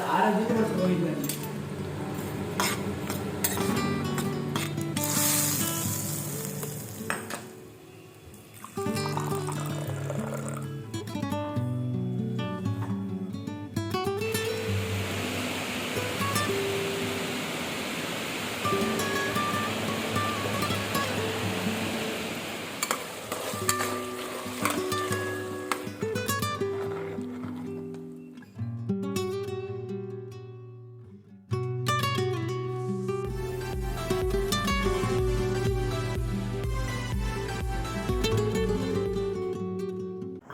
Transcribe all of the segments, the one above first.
árabe, mas não é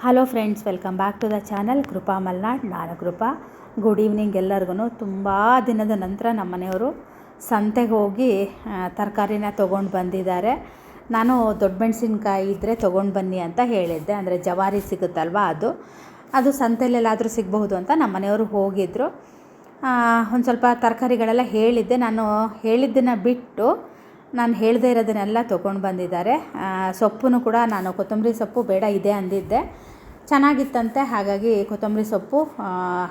hello friends welcome back to the channel Krupa Malnad ನಾನು Krupa good evening ಎಲ್ಲರಿಗೂ ತುಂಬ ದಿನದ ನಂತರ ನಮ್ಮ ಮನೆಯವರು ಸಂತೆಗೆ ಹೋಗಿ ತರಕಾರಿನ ತೊಗೊಂಡು ಬಂದಿದ್ದಾರೆ. ನಾನು ದೊಡ್ಡ ಮೆಣಸಿನ್ಕಾಯಿ ಇದ್ದರೆ ತೊಗೊಂಡು ಬನ್ನಿ ಅಂತ ಹೇಳಿದ್ದೆ. ಅಂದರೆ ಜವಾರಿ ಸಿಗುತ್ತಲ್ವ ಅದು? ಅದು ಸಂತೆಲೆಲ್ಲಾದರೂ ಸಿಗಬಹುದು ಅಂತ ನಮ್ಮ ಮನೆಯವರು ಹೋಗಿದ್ದರು ಒಂದು ಸ್ವಲ್ಪ ತರಕಾರಿಗಳೆಲ್ಲ ಹೇಳಿದ್ದೆ. ನಾನು ಹೇಳಿದ್ದನ್ನು ಬಿಟ್ಟು ನಾನು ಹೇಳದೇ ಇರೋದನ್ನೆಲ್ಲ ತೊಗೊಂಡು ಬಂದಿದ್ದಾರೆ. ಸೊಪ್ಪು ಕೂಡ ನಾನು ಕೊತ್ತಂಬರಿ ಸೊಪ್ಪು ಬೇಡ ಇದೆ ಅಂದಿದ್ದೆ. ಚೆನ್ನಾಗಿತ್ತಂತೆ, ಹಾಗಾಗಿ ಕೊತ್ತಂಬರಿ ಸೊಪ್ಪು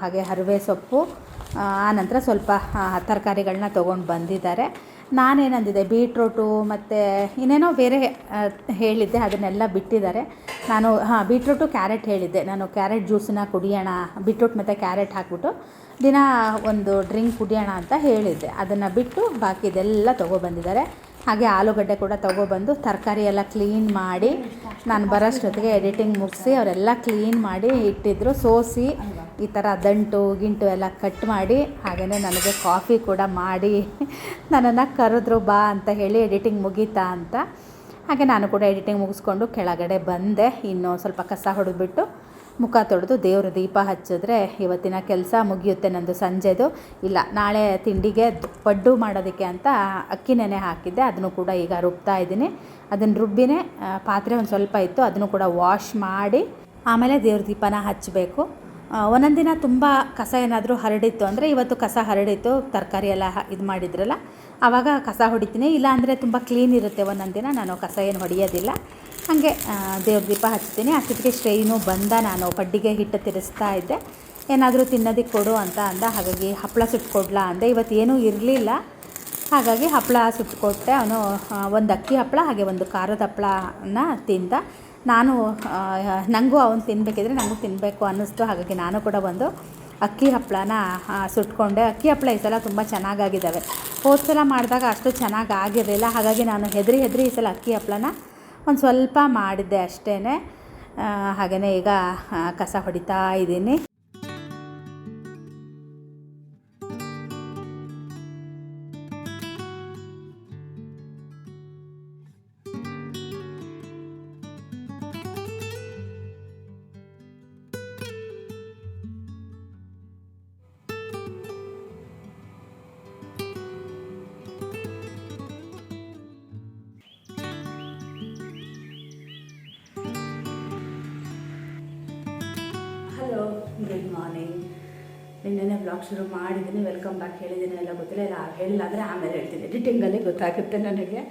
ಹಾಗೆ ಹರಿವೆ ಸೊಪ್ಪು ಆನಂತರ ಸ್ವಲ್ಪ ತರಕಾರಿಗಳನ್ನ ತೊಗೊಂಡು ಬಂದಿದ್ದಾರೆ. ನಾನೇನಂದಿದ್ದೆ ಬೀಟ್ರೋಟು ಮತ್ತು ಇನ್ನೇನೋ ಬೇರೆ ಹೇಳಿದ್ದೆ, ಅದನ್ನೆಲ್ಲ ಬಿಟ್ಟಿದ್ದಾರೆ. ನಾನು, ಹಾಂ, ಬೀಟ್ರೂಟು ಕ್ಯಾರೆಟ್ ಹೇಳಿದ್ದೆ. ನಾನು ಕ್ಯಾರೆಟ್ ಜ್ಯೂಸನ್ನ ಕುಡಿಯೋಣ, ಬೀಟ್ರೂಟ್ ಮತ್ತು ಕ್ಯಾರೆಟ್ ಹಾಕ್ಬಿಟ್ಟು ದಿನ ಒಂದು ಡ್ರಿಂಕ್ ಕುಡಿಯೋಣ ಅಂತ ಹೇಳಿದ್ದೆ. ಅದನ್ನು ಬಿಟ್ಟು ಬಾಕಿದೆಲ್ಲ ತೊಗೊಬಂದಿದ್ದಾರೆ ಹಾಗೆ ಆಲೂಗಡ್ಡೆ ಕೂಡ ತೊಗೊಬಂದು ತರಕಾರಿ ಎಲ್ಲ ಕ್ಲೀನ್ ಮಾಡಿ ನಾನು ಬರೋಷ್ಟೊತ್ತಿಗೆ ಎಡಿಟಿಂಗ್ ಮುಗಿಸಿ ಅವರೆಲ್ಲ ಕ್ಲೀನ್ ಮಾಡಿ ಇಟ್ಟಿದ್ರು, ಸೋಸಿ ಈ ಥರ ದಂಟು, ಗಿಂಟು ಎಲ್ಲ ಕಟ್ ಮಾಡಿ ಹಾಗೆಯೇ ನನಗೆ ಕಾಫಿ ಕೂಡ ಮಾಡಿ ನನ್ನನ್ನು ಕರೆದ್ರು ಬಾ ಅಂತ ಹೇಳಿ ಎಡಿಟಿಂಗ್ ಮುಗೀತಾ ಅಂತ. ಹಾಗೆ ನಾನು ಕೂಡ ಎಡಿಟಿಂಗ್ ಮುಗಿಸ್ಕೊಂಡು ಕೆಳಗಡೆ ಬಂದೆ, ಇನ್ನು ಸ್ವಲ್ಪ ಕಸ ಹೊಡೆದ್ಬಿಟ್ಟು ಮುಖ ತೊಡೆದು ದೇವರು ದೀಪ ಹಚ್ಚಿದ್ರೆ ಇವತ್ತಿನ ಕೆಲಸ ಮುಗಿಯುತ್ತೆ ನಂದು ಸಂಜೆದು. ಇಲ್ಲ, ನಾಳೆ ತಿಂಡಿಗೆ ಪಡ್ಡು ಮಾಡೋದಕ್ಕೆ ಅಂತ ಅಕ್ಕಿ ನೆನೆ ಹಾಕಿದ್ದೆ. ಅದನ್ನು ಕೂಡ ಈಗ ರುಬ್ತಾ ಇದ್ದೀನಿ. ಅದನ್ನು ರುಬ್ಬಿನೇ ಪಾತ್ರೆ ಒಂದು ಸ್ವಲ್ಪ ಇತ್ತು, ಅದನ್ನು ಕೂಡ ವಾಶ್ ಮಾಡಿ ಆಮೇಲೆ ದೇವ್ರ ದೀಪನ ಹಚ್ಚಬೇಕು ಒಂದೊಂದು ದಿನ ತುಂಬ ಕಸ ಏನಾದರೂ ಹರಡಿತ್ತು ಅಂದರೆ ಇವತ್ತು ಕಸ ಹರಡಿತ್ತು, ತರಕಾರಿ ಎಲ್ಲ ಇದು ಮಾಡಿದ್ರಲ್ಲ ಆವಾಗ ಕಸ ಹೊಡಿತೀನಿ. ಇಲ್ಲ ಅಂದರೆ ತುಂಬ ಕ್ಲೀನ್ ಇರುತ್ತೆ ಒಂದೊಂದು ದಿನ, ನಾನು ಕಸ ಏನು ಹೊಡೆಯೋದಿಲ್ಲ. ಹಾಗೆ ದೇವ್ರ ದೀಪ ಹಚ್ತೀನಿ ಅಷ್ಟೊತ್ತಿಗೆ ಶ್ರೇಯಿನೂ ಬಂದ. ನಾನು ಪಡ್ಡಿಗೆ ಹಿಟ್ಟು ತಿರ್ಸ್ತಾ ಇದ್ದೆ. ಏನಾದರೂ ತಿನ್ನೋದಕ್ಕೆ ಕೊಡು ಅಂತ ಅಂದ. ಹಾಗಾಗಿ ಹಪ್ಪಳ ಸುಟ್ಕೊಡ್ಲಾ ಅಂದೆ. ಇವತ್ತು ಏನೂ ಇರಲಿಲ್ಲ. ಹಾಗಾಗಿ ಹಪ್ಪಳ ಸುಟ್ಟುಕೊಟ್ಟೆ ಅವನು ಒಂದು ಅಕ್ಕಿ ಹಪ್ಪಳ, ಹಾಗೆ ಒಂದು ಖಾರದ ಹಪ್ಪಳನ ತಿಂದ. ನಾನು ನನಗೂ ಅವನು ತಿನ್ನಬೇಕಿದ್ರೆ ನನಗೂ ತಿನ್ನಬೇಕು ಅನ್ನಿಸ್ತು. ಹಾಗಾಗಿ ನಾನು ಕೂಡ ಒಂದು ಅಕ್ಕಿ ಹಪ್ಪಳನ ಸುಟ್ಕೊಂಡೆ. ಅಕ್ಕಿ ಹಪ್ಪಳ ಈ ಸಲ ತುಂಬ ಚೆನ್ನಾಗಾಗಿದ್ದಾವೆ. ಹೋದ ಸಲ ಮಾಡಿದಾಗ ಅಷ್ಟು ಚೆನ್ನಾಗಿ ಆಗಿರಲಿಲ್ಲ. ಹಾಗಾಗಿ ನಾನು ಹೆದರಿ ಹೆದರಿ ಈ ಸಲ ಅಕ್ಕಿ ಹಪ್ಪಳನ ಒಂದು ಸ್ವಲ್ಪ ಮಾಡಿದ್ದೆ ಅಷ್ಟೇ ಹಾಗೆಯೇ ಈಗ ಕಸ ಹೊಡಿತಾ ಇದ್ದೀನಿ. ಮಾರ್ನಿಂಗ್ ನಿನ್ನೆ ಬ್ಲಾಗ್ ಶುರು ಮಾಡಿದ್ದೀನಿ ವೆಲ್ಕಮ್ ಬ್ಯಾಕ್ ಹೇಳಿದ್ದೀನಿ ಎಲ್ಲ ಗೊತ್ತಿಲ್ಲ, ಇಲ್ಲ ಹೇಳಿಲ್ಲ ಅಂದರೆ ಆಮೇಲೆ ಹೇಳ್ತೀನಿ. ಎಡಿಟಿಂಗಲ್ಲಿ ಗೊತ್ತಾಗುತ್ತೆ ನನಗೆ.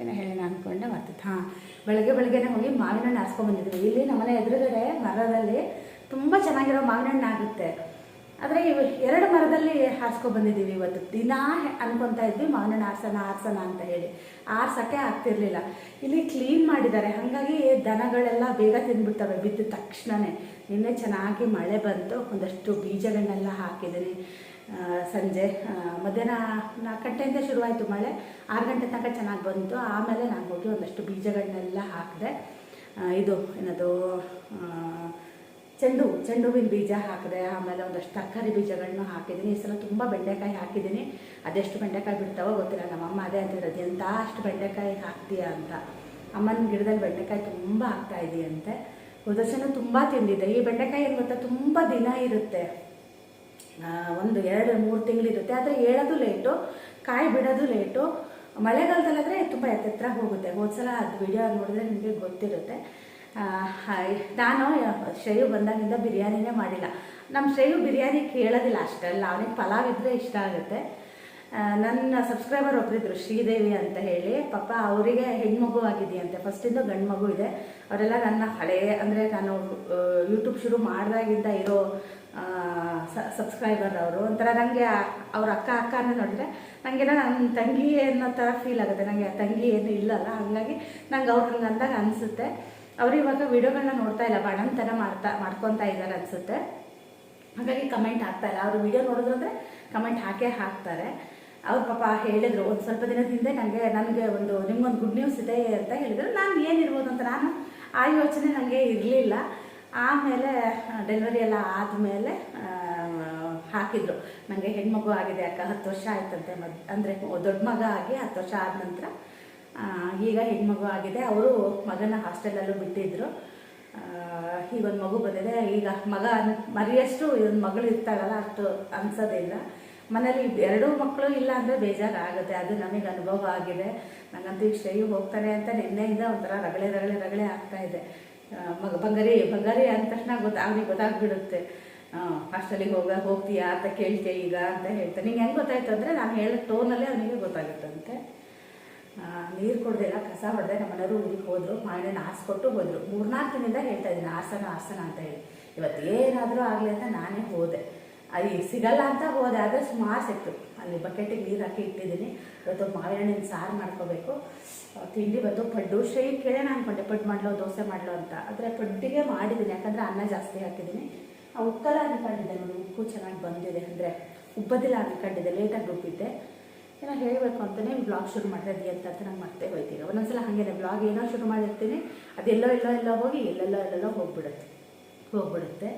ಏನೋ ಹೇಳೋಣ ಅಂದ್ಕೊಂಡೆ ಮತ್ತೆ. ಹಾಂ, ಬೆಳಗ್ಗೆ ಬೆಳಗ್ಗೆನೇ ಹೋಗಿ ಮಾವಿನ ಹಣ್ಣು ಹಾಸ್ಕೊಂಡ್ಬಂದಿದ್ವಿ ಇಲ್ಲಿ ನಮ್ಮನೆ ಎದುರುಗಡೆ ಮರದಲ್ಲಿ ತುಂಬ ಚೆನ್ನಾಗಿರೋ ಮಾವಿನ ಹಣ್ಣು ಆಗುತ್ತೆ. ಆದರೆ ಇವು ಎರಡು ಮರದಲ್ಲಿ ಹಾರಿಸ್ಕೊಬಂದಿದ್ದೀವಿ ಇವತ್ತು. ದಿನ ಅನ್ಕೊತಾ ಇದ್ವಿ ಮಾವಿನ ಆರ್ಸೋಣ ಆರ್ಸೋಣ ಅಂತ ಹೇಳಿ. ಆರ್ಸೋಕ್ಕೆ ಆಗ್ತಿರ್ಲಿಲ್ಲ. ಇಲ್ಲಿ ಕ್ಲೀನ್ ಮಾಡಿದ್ದಾರೆ. ಹಾಗಾಗಿ ದನಗಳೆಲ್ಲ ಬೇಗ ತಿಂದ್ಬಿಡ್ತವೆ ಬಿದ್ದ ತಕ್ಷಣವೇ ನಿನ್ನೆ ಚೆನ್ನಾಗಿ ಮಳೆ ಬಂತು. ಒಂದಷ್ಟು ಬೀಜಗಳನ್ನೆಲ್ಲ ಹಾಕಿದ್ದೀನಿ. ಸಂಜೆ ಮಧ್ಯಾಹ್ನ ನಾಲ್ಕು ಗಂಟೆಯಿಂದ ಶುರುವಾಯಿತು ಮಳೆ. ಆರು ಗಂಟೆ ತನಕ ಚೆನ್ನಾಗಿ ಬಂತು. ಆಮೇಲೆ ನಾನು ಹೋಗಿ ಒಂದಷ್ಟು ಬೀಜಗಳನ್ನೆಲ್ಲ ಹಾಕಿದೆ. ಇದು, ಏನದು ಚೆಂಡು ಚೆಂಡು ಹೂವಿನ ಬೀಜ ಹಾಕಿದೆ. ಆಮೇಲೆ ಒಂದಷ್ಟು ತರಕಾರಿ ಬೀಜಗಳನ್ನು ಹಾಕಿದ್ದೀನಿ. ಈ ಸಲ ತುಂಬ ಬೆಂಡೆಕಾಯಿ ಹಾಕಿದ್ದೀನಿ. ಅದೆಷ್ಟು ಬೆಂಡೆಕಾಯಿ ಬಿಡ್ತಾವೋ ಗೊತ್ತಿಲ್ಲ. ನಮ್ಮಮ್ಮ ಅದೇ ಅಂತಿರೋದು ಎಂಥ ಅಷ್ಟು ಬೆಂಡೆಕಾಯಿ ಹಾಕ್ತೀಯಾ? ಅಂತ. ಅಮ್ಮನ ಗಿಡದಲ್ಲಿ ಬೆಂಡೆಕಾಯಿ ತುಂಬ ಹಾಕ್ತಾ ಇದೆಯಂತೆ. ಉದರ್ಶನ ತುಂಬ ತಿಂದಿದ್ದೆ. ಈ ಬೆಂಡೆಕಾಯಿ ಏನು ಗೊತ್ತಾ? ತುಂಬ ದಿನ ಇರುತ್ತೆ. ಒಂದು ಎರಡು, ಮೂರು ತಿಂಗಳಿರುತ್ತೆ ಆದರೆ ಏಳೋದು ಲೇಟು, ಕಾಯಿ ಬಿಡೋದು ಲೇಟು. ಮಳೆಗಾಲದಲ್ಲಾದರೆ ತುಂಬ ಎತ್ತೆತ್ರ ಹೋಗುತ್ತೆ. ಹೋದ ಸಲ ಅದು ವಿಡಿಯೋ ನೋಡಿದ್ರೆ ನಿಮಗೆ ಗೊತ್ತಿರುತ್ತೆ. ನಾನು ಶ್ರೇಯು ಬಂದಾಗಿಂದ ಬಿರಿಯಾನಿನೇ ಮಾಡಿಲ್ಲ. ನಮ್ಮ ಶ್ರೇಯು ಬಿರಿಯಾನಿ ಕೇಳೋದಿಲ್ಲ ಅಷ್ಟೆಲ್ಲ. ಅವನಿಗೆ ಪಲಾವ್ ಇದ್ದರೆ ಇಷ್ಟ ಆಗುತ್ತೆ. ನನ್ನ ಸಬ್ಸ್ಕ್ರೈಬರ್ ಒಬ್ಬರಿದ್ರು ಶ್ರೀದೇವಿ ಅಂತ ಹೇಳಿ. ಪಾಪ ಅವರಿಗೆ ಹೆಣ್ಮಗು ಆಗಿದೆಯಂತೆ ಫಸ್ಟಿಂದ ಗಂಡು ಮಗು ಇದೆ. ಅವರೆಲ್ಲ ನನ್ನ ಹಳೆ, ಅಂದರೆ ನಾನು ಯೂಟ್ಯೂಬ್ ಶುರು ಮಾಡಿದಾಗಿಂದ ಇರೋ ಸಬ್ಸ್ಕ್ರೈಬರ್ ಅವರು. ಒಂಥರ ನನಗೆ ಅವ್ರ ಅಕ್ಕ, ಅಕ್ಕನ ನೋಡಿದ್ರೆ ನನಗೇನೋ ನನ್ನ ತಂಗಿ ಅನ್ನೋ ಥರ ಫೀಲ್ ಆಗುತ್ತೆ. ನನಗೆ ತಂಗಿ ಏನು ಇಲ್ಲಲ್ಲ. ಹಾಗಾಗಿ ನಂಗೆ ಅವ್ರು ಹಂಗೆ ಅಂದಾಗ ಅನಿಸುತ್ತೆ. ಅವ್ರು ಇವಾಗ ವಿಡಿಯೋಗಳನ್ನ ನೋಡ್ತಾ ಇಲ್ಲ ಬಣ್ಣಂತನ ಮಾಡ್ತಾ, ಮಾಡ್ಕೊತಾ ಇದ್ದಾರೆ ಅನಿಸುತ್ತೆ. ಹಾಗಾಗಿ ಕಮೆಂಟ್ ಹಾಕ್ತಾ ಇಲ್ಲ. ಅವರು ವಿಡಿಯೋ ನೋಡಿದ್ರು ಕಮೆಂಟ್ ಹಾಕೇ ಹಾಕ್ತಾರೆ. ಅವ್ರು ಪಾಪ ಹೇಳಿದರು, ಒಂದು ಸ್ವಲ್ಪ ದಿನದ ಹಿಂದೆ ನನಗೆ ನನಗೆ ಒಂದು, ನಿಮ್ಗೊಂದು ಗುಡ್ ನ್ಯೂಸ್ ಇದೆ ಅಂತ ಹೇಳಿದರು. ನಾನು ಏನಿರ್ಬೋದು ಅಂತ ನಾನು ಆ ಯೋಚನೆ ನನಗೆ ಇರಲಿಲ್ಲ. ಆಮೇಲೆ ಡೆಲಿವರಿ ಎಲ್ಲ ಆದಮೇಲೆ ಹಾಕಿದರು. ನನಗೆ ಹೆಣ್ಮಗು ಆಗಿದೆ ಅಕ್ಕ, ಹತ್ತು ವರ್ಷ ಆಯ್ತಂತೆ ಮದ್, ಅಂದರೆ ದೊಡ್ಡ ಮಗ ಆಗಿ ಹತ್ತು ವರ್ಷ ಆದ ನಂತರ ಈಗ ಹೆಣ್ಮಗು ಆಗಿದೆ. ಅವರು ಮಗನ ಹಾಸ್ಟೆಲಲ್ಲೂ ಬಿಟ್ಟಿದ್ದರು ಆ, ಈಗ ಒಂದು ಮಗು ಬಂದಿದೆ. ಈಗ ಮಗ ಮರಿಯಷ್ಟು ಒಂದು ಮಗಳು ಇರ್ತಾರಲ್ಲ ಅಷ್ಟು ಅನ್ಸೋದೇ ಇಲ್ಲ ಮನೇಲಿ ಎರಡೂ ಮಕ್ಕಳು ಇಲ್ಲ ಅಂದರೆ ಬೇಜಾರಾಗುತ್ತೆ. ಅದು ನಮಗೆ ಅನುಭವ ಆಗಿದೆ. ನನಗಂತೂ ಶ್ರೇಯು ಹೋಗ್ತಾನೆ ಅಂತ ನಿನ್ನೆಯಿಂದ ಒಂಥರ ರಗಳೆ ರಗಳೆ ರಗಳೆ ಆಗ್ತಾ ಇದೆ. ಮಗ ಬಂಗಾರಿ ಬಂಗಾರಿ ಅಂದ ತಕ್ಷಣ ಗೊತ್ತ ಅವ್ರಿಗೆ ಗೊತ್ತಾಗ್ಬಿಡುತ್ತೆ. ಹಾಸ್ಟೆಲಿಗೆ ಹೋಗ ಹೋಗ್ತೀಯಾ ಅಂತ ಕೇಳ್ತೀಯ ಈಗ ಅಂತ ಹೇಳ್ತಾನೆ. ನಿಂಗೆ ಹೆಂಗೆ ಗೊತ್ತಾಯ್ತು ಅಂದರೆ ನಾನು ಹೇಳೋ ಟೋನಲ್ಲೇ ಅವನಿಗೆ ಗೊತ್ತಾಗುತ್ತಂತೆ ನೀರು ಕೊಡ್ದಿಲ್ಲ ಕಸ ಹೊಡೆದೆ ನಮ್ಮ ಮನೆಯವರು ಊರಿಗೆ ಹೋದರು ಮಾವಿನ ಆರಿಸ್ಕೊಟ್ಟು ಹೋದರು. ಮೂರ್ನಾಲ್ಕು ದಿನದಿಂದ ಹೇಳ್ತಾ ಇದ್ದೀನಿ ಆರ್ಸನ ಆರ್ಸನ ಅಂತ ಹೇಳಿ. ಇವತ್ತು ಏನಾದರೂ ಆಗಲಿ ಅಂತ ನಾನೇ ಹೋದೆ. ಅಲ್ಲಿ ಸಿಗಲ್ಲ ಅಂತ ಹೋದೆ, ಆದರೆ ಸುಮಾರು ಸಿಕ್ತು. ಅಲ್ಲಿ ಬಕೆಟಿಗೆ ನೀರು ಹಾಕಿ ಇಟ್ಟಿದ್ದೀನಿ. ಇವತ್ತು ಮಾವಿನ ಹಣ್ಣಿನ ಸಾರು ಮಾಡ್ಕೋಬೇಕು. ತಿಂಡಿ ಬಂದು ಪಡ್ಡು. ಶ್ರೇ ಕೇಳೋಣ ಅಂದ್ಕೊಂಡೆ ಪಡ್ಡು ಮಾಡ್ಲೋ, ದೋಸೆ ಮಾಡ್ಲೋ ಅಂತ. ಆದರೆ ಪಡ್ಡಿಗೆ ಮಾಡಿದ್ದೀನಿ, ಯಾಕಂದರೆ ಅನ್ನ ಜಾಸ್ತಿ ಹಾಕಿದ್ದೀನಿ. ಆ ಉಕ್ಕಲ ಅಂದ್ಕೊಂಡಿದ್ದೆ ನೋಡಿ ಉಪ್ಪು ಚೆನ್ನಾಗಿ ಬಂದಿದೆ. ಅಂದರೆ ಉಬ್ಬದಿಲ್ಲ ಅಂದ್ಕೊಂಡಿದ್ದೆ ಲೇಟಾಗಿ ರುಬ್ಬಿದ್ದೆ ಏನೋ ಹೇಳಬೇಕು ಅಂತಲೇ ಬ್ಲಾಗ್ ಶುರು ಮಾಡಿರೋದು ಅಂತ ಅಂತ ನಂಗೆ ಮತ್ತೆ ಹೋಯ್ತೀಗ ಒಂದೊಂದ್ಸಲ ಹಾಗೇನೆ ಬ್ಲಾಗ್ ಏನೋ ಶುರು ಮಾಡಿರ್ತೀನಿ ಅದೆಲ್ಲೋ ಎಲ್ಲೋ ಎಲ್ಲ ಹೋಗಿ, ಎಲ್ಲೆಲ್ಲೋ ಎಲ್ಲೆಲ್ಲೋ ಹೋಗ್ಬಿಡುತ್ತೆ. ಹೋಗ್ಬಿಡುತ್ತೆ.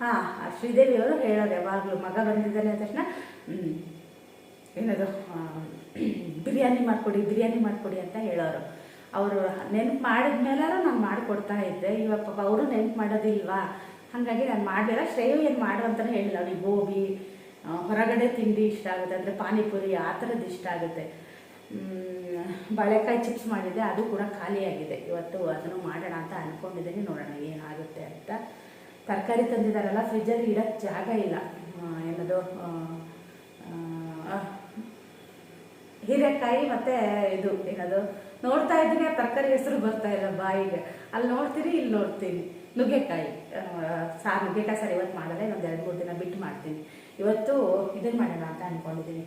ಹಾಂ ಶ್ರೀದೇವಿ ಅವರು ಹೇಳೋರು ಯಾವಾಗಲೂ, ಮಗ ಬಂದಿದ್ದಾನೆ ಅಂದ ತಕ್ಷಣ ಏನದು ಬಿರಿಯಾನಿ ಮಾಡಿಕೊಡಿ ಬಿರಿಯಾನಿ ಮಾಡಿಕೊಡಿ ಅಂತ ಹೇಳೋರು. ಅವರು ನೆನ್ಪು ಮಾಡಿದ್ಮೇಲೆ ನಾನು ಮಾಡಿಕೊಡ್ತಾ ಇದ್ದೆ. ಇವಾಗ ಪಾಪ ಅವರು ನೆನಪು ಮಾಡೋದಿಲ್ವಾ? ಹಾಗಾಗಿ ನಾನು ಮಾಡಲಿಲ್ಲ. ಶ್ರೇಯು ಏನು ಮಾಡು ಅಂತಲೇ ಹೇಳಿಲ್ಲ. ಅವ್ರಿಗೆ ಗೋಬಿ ಹೊರಗಡೆ ತಿಂಡಿ ಇಷ್ಟ ಆಗುತ್ತೆ, ಅಂದರೆ ಪಾನಿಪುರಿ ಆ ಥರದ್ದು ಇಷ್ಟ ಆಗುತ್ತೆ. ಬಾಳೆಕಾಯಿ ಚಿಪ್ಸ್ ಮಾಡಿದ್ದೆ ಅದು ಕೂಡ ಖಾಲಿಯಾಗಿದೆ. ಇವತ್ತು ಅದನ್ನು ಮಾಡೋಣ ಅಂತ ಅಂದ್ಕೊಂಡಿದ್ದೀನಿ ನೋಡೋಣ ಏನಾಗುತ್ತೆ ಅಂತ. ತರಕಾರಿ ತಂದಿದ್ದಾರಲ್ಲ ಫ್ರಿಜ್ಜಲ್ಲಿ ಇಡೋಕ್ಕೆ ಜಾಗ ಇಲ್ಲ. ಏನದು ಹೀರೆಕಾಯಿ ಮತ್ತು ಇದು, ಏನದು, ನೋಡ್ತಾ ಇದ್ದೀನಿ, ಆ ತರಕಾರಿ ಹೆಸರು ಬರ್ತಾ ಇಲ್ಲ ಬಾಯಿಗೆ. ಅಲ್ಲಿ ನೋಡ್ತೀನಿ, ಇಲ್ಲಿ ನೋಡ್ತೀನಿ. ನುಗ್ಗೆಕಾಯಿ ಸಾರು, ನುಗ್ಗೆಕಾಯಿ ಸರ್ ಇವತ್ತು ಮಾಡಲ್ಲ, ಇನ್ನೊಂದು ಎರಡು ಮೂರು ದಿನ ಬಿಟ್ಟು ಮಾಡ್ತೀನಿ. ಇವತ್ತು ಇದನ್ನು ಮಾಡೋಣ ಅಂತ ಅಂದ್ಕೊಂಡಿದ್ದೀನಿ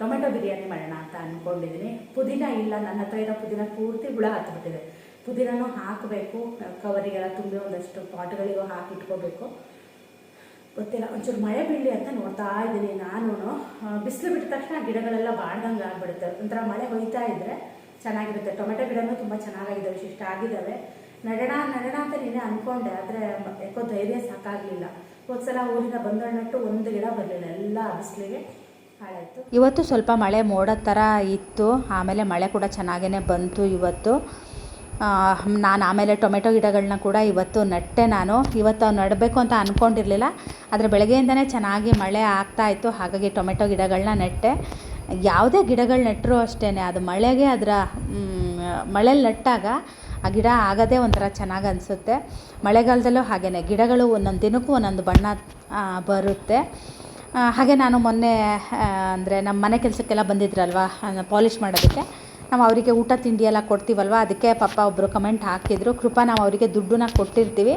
ಟೊಮೆಟೊ ಬಿರಿಯಾನಿ ಮಾಡೋಣ ಅಂತ ಅಂದ್ಕೊಂಡಿದ್ದೀನಿ ಪುದೀನ ಇಲ್ಲ, ನನ್ನ ಹತ್ರ ಇರೋ ಪುದೀನ ಪೂರ್ತಿ ಹುಳ ಹತ್ಬಿಟ್ಟಿದೆ. ಪುದೀನೂ ಹಾಕಬೇಕು, ಕವರಿಗೆಲ್ಲ ತುಂಬಿ ಒಂದಷ್ಟು ಪಾಟ್ಗಳಿಗೂ ಹಾಕಿ ಇಟ್ಕೋಬೇಕು. ಗೊತ್ತಿಲ್ಲ, ಒಂಚೂರು ಮಳೆ ಬೀಳಲಿ ಅಂತ ನೋಡ್ತಾ ಇದ್ದೀನಿ ನಾನು ಬಿಸಿಲು ಬಿಟ್ಟ ತಕ್ಷಣ ಗಿಡಗಳೆಲ್ಲ ಬಾಡ್ದಂಗೆ ಆಗ್ಬಿಡುತ್ತೆ. ಒಂಥರ ಮಳೆ ಹೊಯ್ತಾ ಇದ್ದರೆ ಚೆನ್ನಾಗಿರುತ್ತೆ. ಟೊಮೆಟೊ ಗಿಡನೂ ತುಂಬ ಚೆನ್ನಾಗಾಗಿದ್ದಾವೆ ಇಷ್ಟ ಆಗಿದ್ದಾವೆ. ನಡಣ ನಡಣ ಅಂತ ನೀನೇ ಅಂದ್ಕೊಂಡೆ ಆದರೆ ಯಾಕೋ ಧೈರ್ಯ ಸಾಕಾಗಲಿಲ್ಲ. ಹೋದ್ಸಲ ಊರಿಂದ ಬಂದಣ್ಣಟ್ಟು ಒಂದು ಗಿಡ ಬರಲಿಲ್ಲ, ಎಲ್ಲ ಬಿಸಿಲಿಗೆ ಹಾಳಾಯಿತು. ಇವತ್ತು ಸ್ವಲ್ಪ ಮಳೆ ಮೋಡ ಥರ ಇತ್ತು, ಆಮೇಲೆ ಮಳೆ ಕೂಡ ಚೆನ್ನಾಗೇ ಬಂತು ಇವತ್ತು. ನಾನು ಆಮೇಲೆ ಟೊಮೆಟೊ ಗಿಡಗಳನ್ನ ಕೂಡ ಇವತ್ತು ನೆಟ್ಟೆ ನಾನು. ಇವತ್ತು ನೆಡಬೇಕು ಅಂತ ಅಂದ್ಕೊಂಡಿರಲಿಲ್ಲ ಆದರೆ ಬೆಳಗ್ಗೆಯಿಂದನೇ ಚೆನ್ನಾಗಿ ಮಳೆ ಆಗ್ತಾ ಇತ್ತು, ಹಾಗಾಗಿ ಟೊಮೆಟೊ ಗಿಡಗಳನ್ನ ನೆಟ್ಟೆ. ಯಾವುದೇ ಗಿಡಗಳು ನೆಟ್ಟರೂ ಅಷ್ಟೇ ಅದು ಮಳೆಗೆ ಅದರ ಮಳೇಲಿ ನೆಟ್ಟಾಗ ಆ ಗಿಡ ಆಗೋದೇ ಒಂಥರ ಚೆನ್ನಾಗಿ ಅನಿಸುತ್ತೆ. ಮಳೆಗಾಲದಲ್ಲೂ ಹಾಗೆಯೇ ಗಿಡಗಳು ಒಂದೊಂದು ದಿನಕ್ಕೂ ಒಂದೊಂದು ಬಣ್ಣ ಬರುತ್ತೆ. ಹಾಗೆ ನಾನು ಮೊನ್ನೆ ಅಂದರೆ ನಮ್ಮ ಮನೆ ಕೆಲಸಕ್ಕೆಲ್ಲ ಬಂದಿದ್ರಲ್ವ ಪಾಲಿಷ್ ಮಾಡೋದಕ್ಕೆ. ನಾವು ಅವರಿಗೆ ಊಟ ತಿಂಡಿ ಎಲ್ಲ ಕೊಡ್ತೀವಲ್ವ, ಅದಕ್ಕೆ ಪಾಪ ಒಬ್ಬರು ಕಮೆಂಟ್ ಹಾಕಿದ್ರು. ಕೃಪಾ, ನಾವು ಅವರಿಗೆ ದುಡ್ಡನ್ನ ಕೊಟ್ಟಿರ್ತೀವಿ.